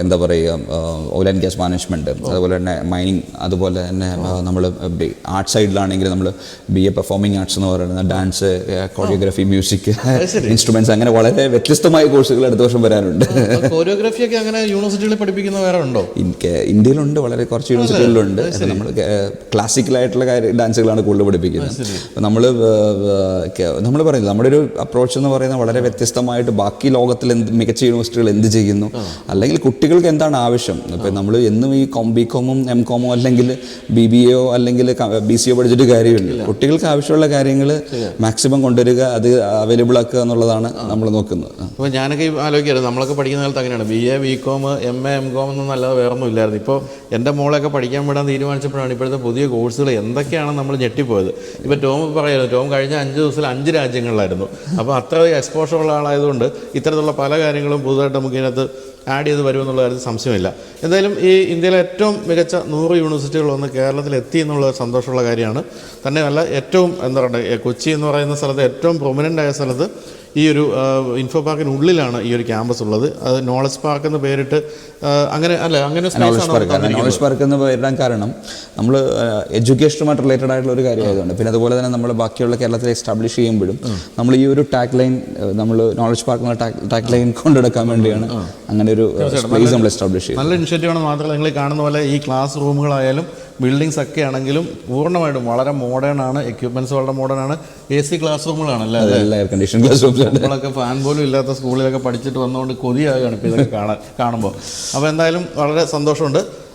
എന്താ പറയുക ഓയിൽ ആൻഡ് ഗ്യാസ് മാനേജ്മെന്റ് അതുപോലെ തന്നെ മൈനിങ് അതുപോലെ തന്നെ നമ്മൾ ആർട്സ് സൈഡിലാണെങ്കിൽ നമ്മൾ ബി എ പെർഫോമിംഗ് ആർട്സ് എന്ന് പറയുന്ന ഡാൻസ് കോറിയോഗ്രഫി മ്യൂസിക് ഇൻസ്ട്രുമെന്റ്സ് അങ്ങനെ വളരെ വ്യത്യസ്തമായ കോഴ്സുകൾ അടുത്ത വർഷം വരാനുണ്ട്. കോറിയോഗ്രാഫി ഒക്കെ അങ്ങനെ യൂണിവേഴ്സിറ്റികളിൽ പഠിപ്പിക്കുന്ന വേറെ ഉണ്ടോ? ഇന്ത്യയിലുണ്ട് വളരെ കുറച്ച് യൂണിവേഴ്സിറ്റികളിലുണ്ട് നമ്മൾ ക്ലാസിക്കലായിട്ടുള്ള കാര്യ ഡാൻസുകളാണ് കൂടുതൽ പഠിപ്പിക്കുന്നത്. നമ്മൾ നമ്മൾ പറയുന്നത് നമ്മുടെ ഒരു അപ്രോച്ച് എന്ന് പറയുന്നത് വളരെ വ്യത്യസ്തമായിട്ട് ബാക്കി ലോകത്തിൽ എന്ത് മികച്ച യൂണിവേഴ്സിറ്റികൾ എന്ത് ചെയ്യുന്നു? അല്ലെങ്കിൽ കുട്ടികൾക്ക് എന്താണ് ആവശ്യം? ഇപ്പം നമ്മൾ എന്നും ഈ കോം ബി കോമും എം കോമോ അല്ലെങ്കിൽ ബി ബി എയോ അല്ലെങ്കിൽ ബി സി ഒ പഠിച്ചിട്ട് കാര്യമില്ല. കുട്ടികൾക്ക് ആവശ്യമുള്ള കാര്യങ്ങൾ മാക്സിമം കൊണ്ടുവരിക അത് അവൈലബിൾ ആക്കുക എന്നുള്ളതാണ് നമ്മൾ നോക്കുന്നത്. അപ്പോൾ ഞാനൊക്കെ ആലോചിക്കുന്നത് നമ്മളൊക്കെ പഠിക്കുന്ന കാലത്ത് അങ്ങനെയാണ്. B A B Com M A M Com എന്നൊന്നും അല്ലാതെ വേറൊന്നും ഇല്ലായിരുന്നു. ഇപ്പോൾ എന്റെ മോളെയൊക്കെ പഠിക്കാൻ വിടാൻ തീരുമാനിച്ചപ്പോഴാണ് ഇപ്പോഴത്തെ പുതിയ കോഴ്സുകൾ എന്തൊക്കെയാണ് നമ്മൾ നമ്മൾ ഞെട്ടിപ്പോയത്. ഇപ്പോൾ ടോം പറയുന്നത് ടോം കഴിഞ്ഞ അഞ്ച് ദിവസത്തിൽ അഞ്ച് രാജ്യങ്ങളിലായിരുന്നു. അപ്പോൾ അത്ര എക്സ്പോഷർ ഉള്ള ആളായതുകൊണ്ട് ഇത്തരത്തിലുള്ള പല കാര്യങ്ങളും പുതുതായിട്ട് നമുക്ക് ഇതിനകത്ത് ആഡ് ചെയ്ത് വരുമെന്നുള്ള കാര്യത്തിൽ സംശയമില്ല. എന്തായാലും ഈ ഇന്ത്യയിലെ ഏറ്റവും മികച്ച നൂറ് യൂണിവേഴ്സിറ്റികളൊന്ന് കേരളത്തിൽ എത്തി എന്നുള്ള സന്തോഷമുള്ള കാര്യമാണ്. തന്നെയല്ല ഏറ്റവും എന്താ പറയുക കൊച്ചി എന്ന് പറയുന്ന സ്ഥലത്ത് ഏറ്റവും പ്രൊമിനന്റ് ആയ സ്ഥലത്ത് ഈ ഒരു ഇൻഫോ പാർക്കിനുള്ളിലാണ് ഈ ഒരു ക്യാമ്പസ് ഉള്ളത്. അത് നോളജ് പാർക്ക് എന്ന് പേരിട്ട് അങ്ങനെ അല്ല അങ്ങനെ നോളജ് പാർക്ക് നോളജ് പാർക്ക് എന്ന് പേരിടാൻ കാരണം നമ്മൾ എഡ്യൂക്കേഷനുമായിട്ട് റിലേറ്റഡ് ആയിട്ടുള്ള ഒരു കാര്യമായതുകൊണ്ട്. പിന്നെ അതുപോലെ തന്നെ നമ്മൾ ബാക്കിയുള്ള കേരളത്തിൽ എസ്റ്റാബ്ലിഷ് ചെയ്യുമ്പോഴും നമ്മൾ ഈ ഒരു ടാഗ് ലൈൻ നമ്മൾ നോളജ് പാർക്ക് എന്ന ടാഗ് ലൈൻ കൊണ്ടെടുക്കാൻ വേണ്ടിയാണ് അങ്ങനെ ഒരു സ്പേസ് നമ്മൾ എസ്റ്റാബ്ലിഷ് ചെയ്യുന്നത്. നല്ല ഇനിഷ്യേറ്റീവ് ആണ് മാത്രമല്ല നിങ്ങൾ കാണുന്ന പോലെ ഈ ക്ലാസ് റൂമുകളായാലും ബിൽഡിങ്സ് ഒക്കെ ആണെങ്കിലും പൂർണമായിട്ടും വളരെ മോഡേൺ ആണ് എക്യുപ്മെന്റ്സ് വളരെ മോഡേൺ ആണ് എ സി ക്ലാസ് റൂമുകളാണ് അല്ലേ? എയർ കണ്ടീഷൻ ക്ലാസ് റൂംസ് നമ്മളൊക്കെ ഫാൻ പോലും ഇല്ലാത്ത സ്കൂളിലൊക്കെ പഠിച്ചിട്ട് വന്നുകൊണ്ട് കൊതിയാകുകയാണ് ഇപ്പോൾ ഇതൊക്കെ കാണാൻ കാണുമ്പോൾ അപ്പോൾ എന്തായാലും വളരെ സന്തോഷമുണ്ട്.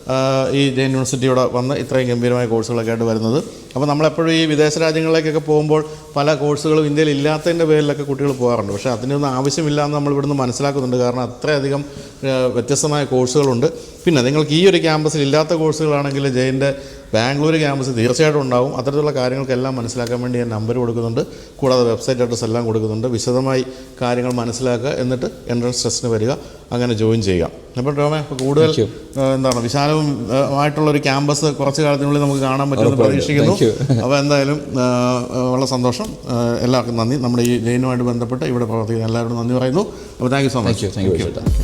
ഈ ജെയിൻ യൂണിവേഴ്സിറ്റിയോടെ വന്ന് ഇത്രയും ഗംഭീരമായ കോഴ്സുകളൊക്കെ ആയിട്ട് വരുന്നത്. അപ്പോൾ നമ്മളെപ്പോഴും ഈ വിദേശ രാജ്യങ്ങളിലേക്കൊക്കെ പോകുമ്പോൾ പല കോഴ്സുകളും ഇന്ത്യയിൽ ഇല്ലാത്തതിന്റെ പേരിലൊക്കെ കുട്ടികൾ പോകാറുണ്ട്. പക്ഷേ അതിനൊന്നും ആവശ്യമില്ല എന്ന് നമ്മൾ ഇവിടുന്ന് മനസ്സിലാക്കുന്നുണ്ട്. കാരണം അത്രയധികം വ്യത്യസ്തമായ കോഴ്സുകളുണ്ട്. പിന്നെ നിങ്ങൾക്ക് ഈ ഒരു ക്യാമ്പസിൽ ഇല്ലാത്ത കോഴ്സുകളാണെങ്കിൽ ജെയിന്റെ ബാംഗ്ലൂർ ക്യാമ്പസ് തീർച്ചയായിട്ടും ഉണ്ടാവും. അത്തരത്തിലുള്ള കാര്യങ്ങൾക്കെല്ലാം മനസ്സിലാക്കാൻ വേണ്ടി ഞാൻ നമ്പർ കൊടുക്കുന്നുണ്ട്. കൂടാതെ വെബ്സൈറ്റ് അഡ്രസ്സ് എല്ലാം കൊടുക്കുന്നുണ്ട്. വിശദമായി കാര്യങ്ങൾ മനസ്സിലാക്കുക എന്നിട്ട് എൻട്രൻസ് ടെസ്റ്റിന് വരിക. അങ്ങനെ ജോയിൻ ചെയ്യുക. അപ്പോൾ ഡോമേ കൂടുതൽ എന്താണ് വിശാലവും ആയിട്ടുള്ള ഒരു ക്യാമ്പസ് കുറച്ച് കാലത്തിനുള്ളിൽ നമുക്ക് കാണാൻ പറ്റുമെന്ന്. പ്രതീക്ഷിക്കുന്നു. അപ്പോൾ എന്തായാലും വളരെ സന്തോഷം. എല്ലാവർക്കും നന്ദി. നമ്മുടെ ഈ ജയിനുമായിട്ട് ബന്ധപ്പെട്ട് ഇവിടെ പ്രവർത്തിക്കുന്ന എല്ലാവരോടും നന്ദി പറയുന്നു. അപ്പോൾ thank you so much thank you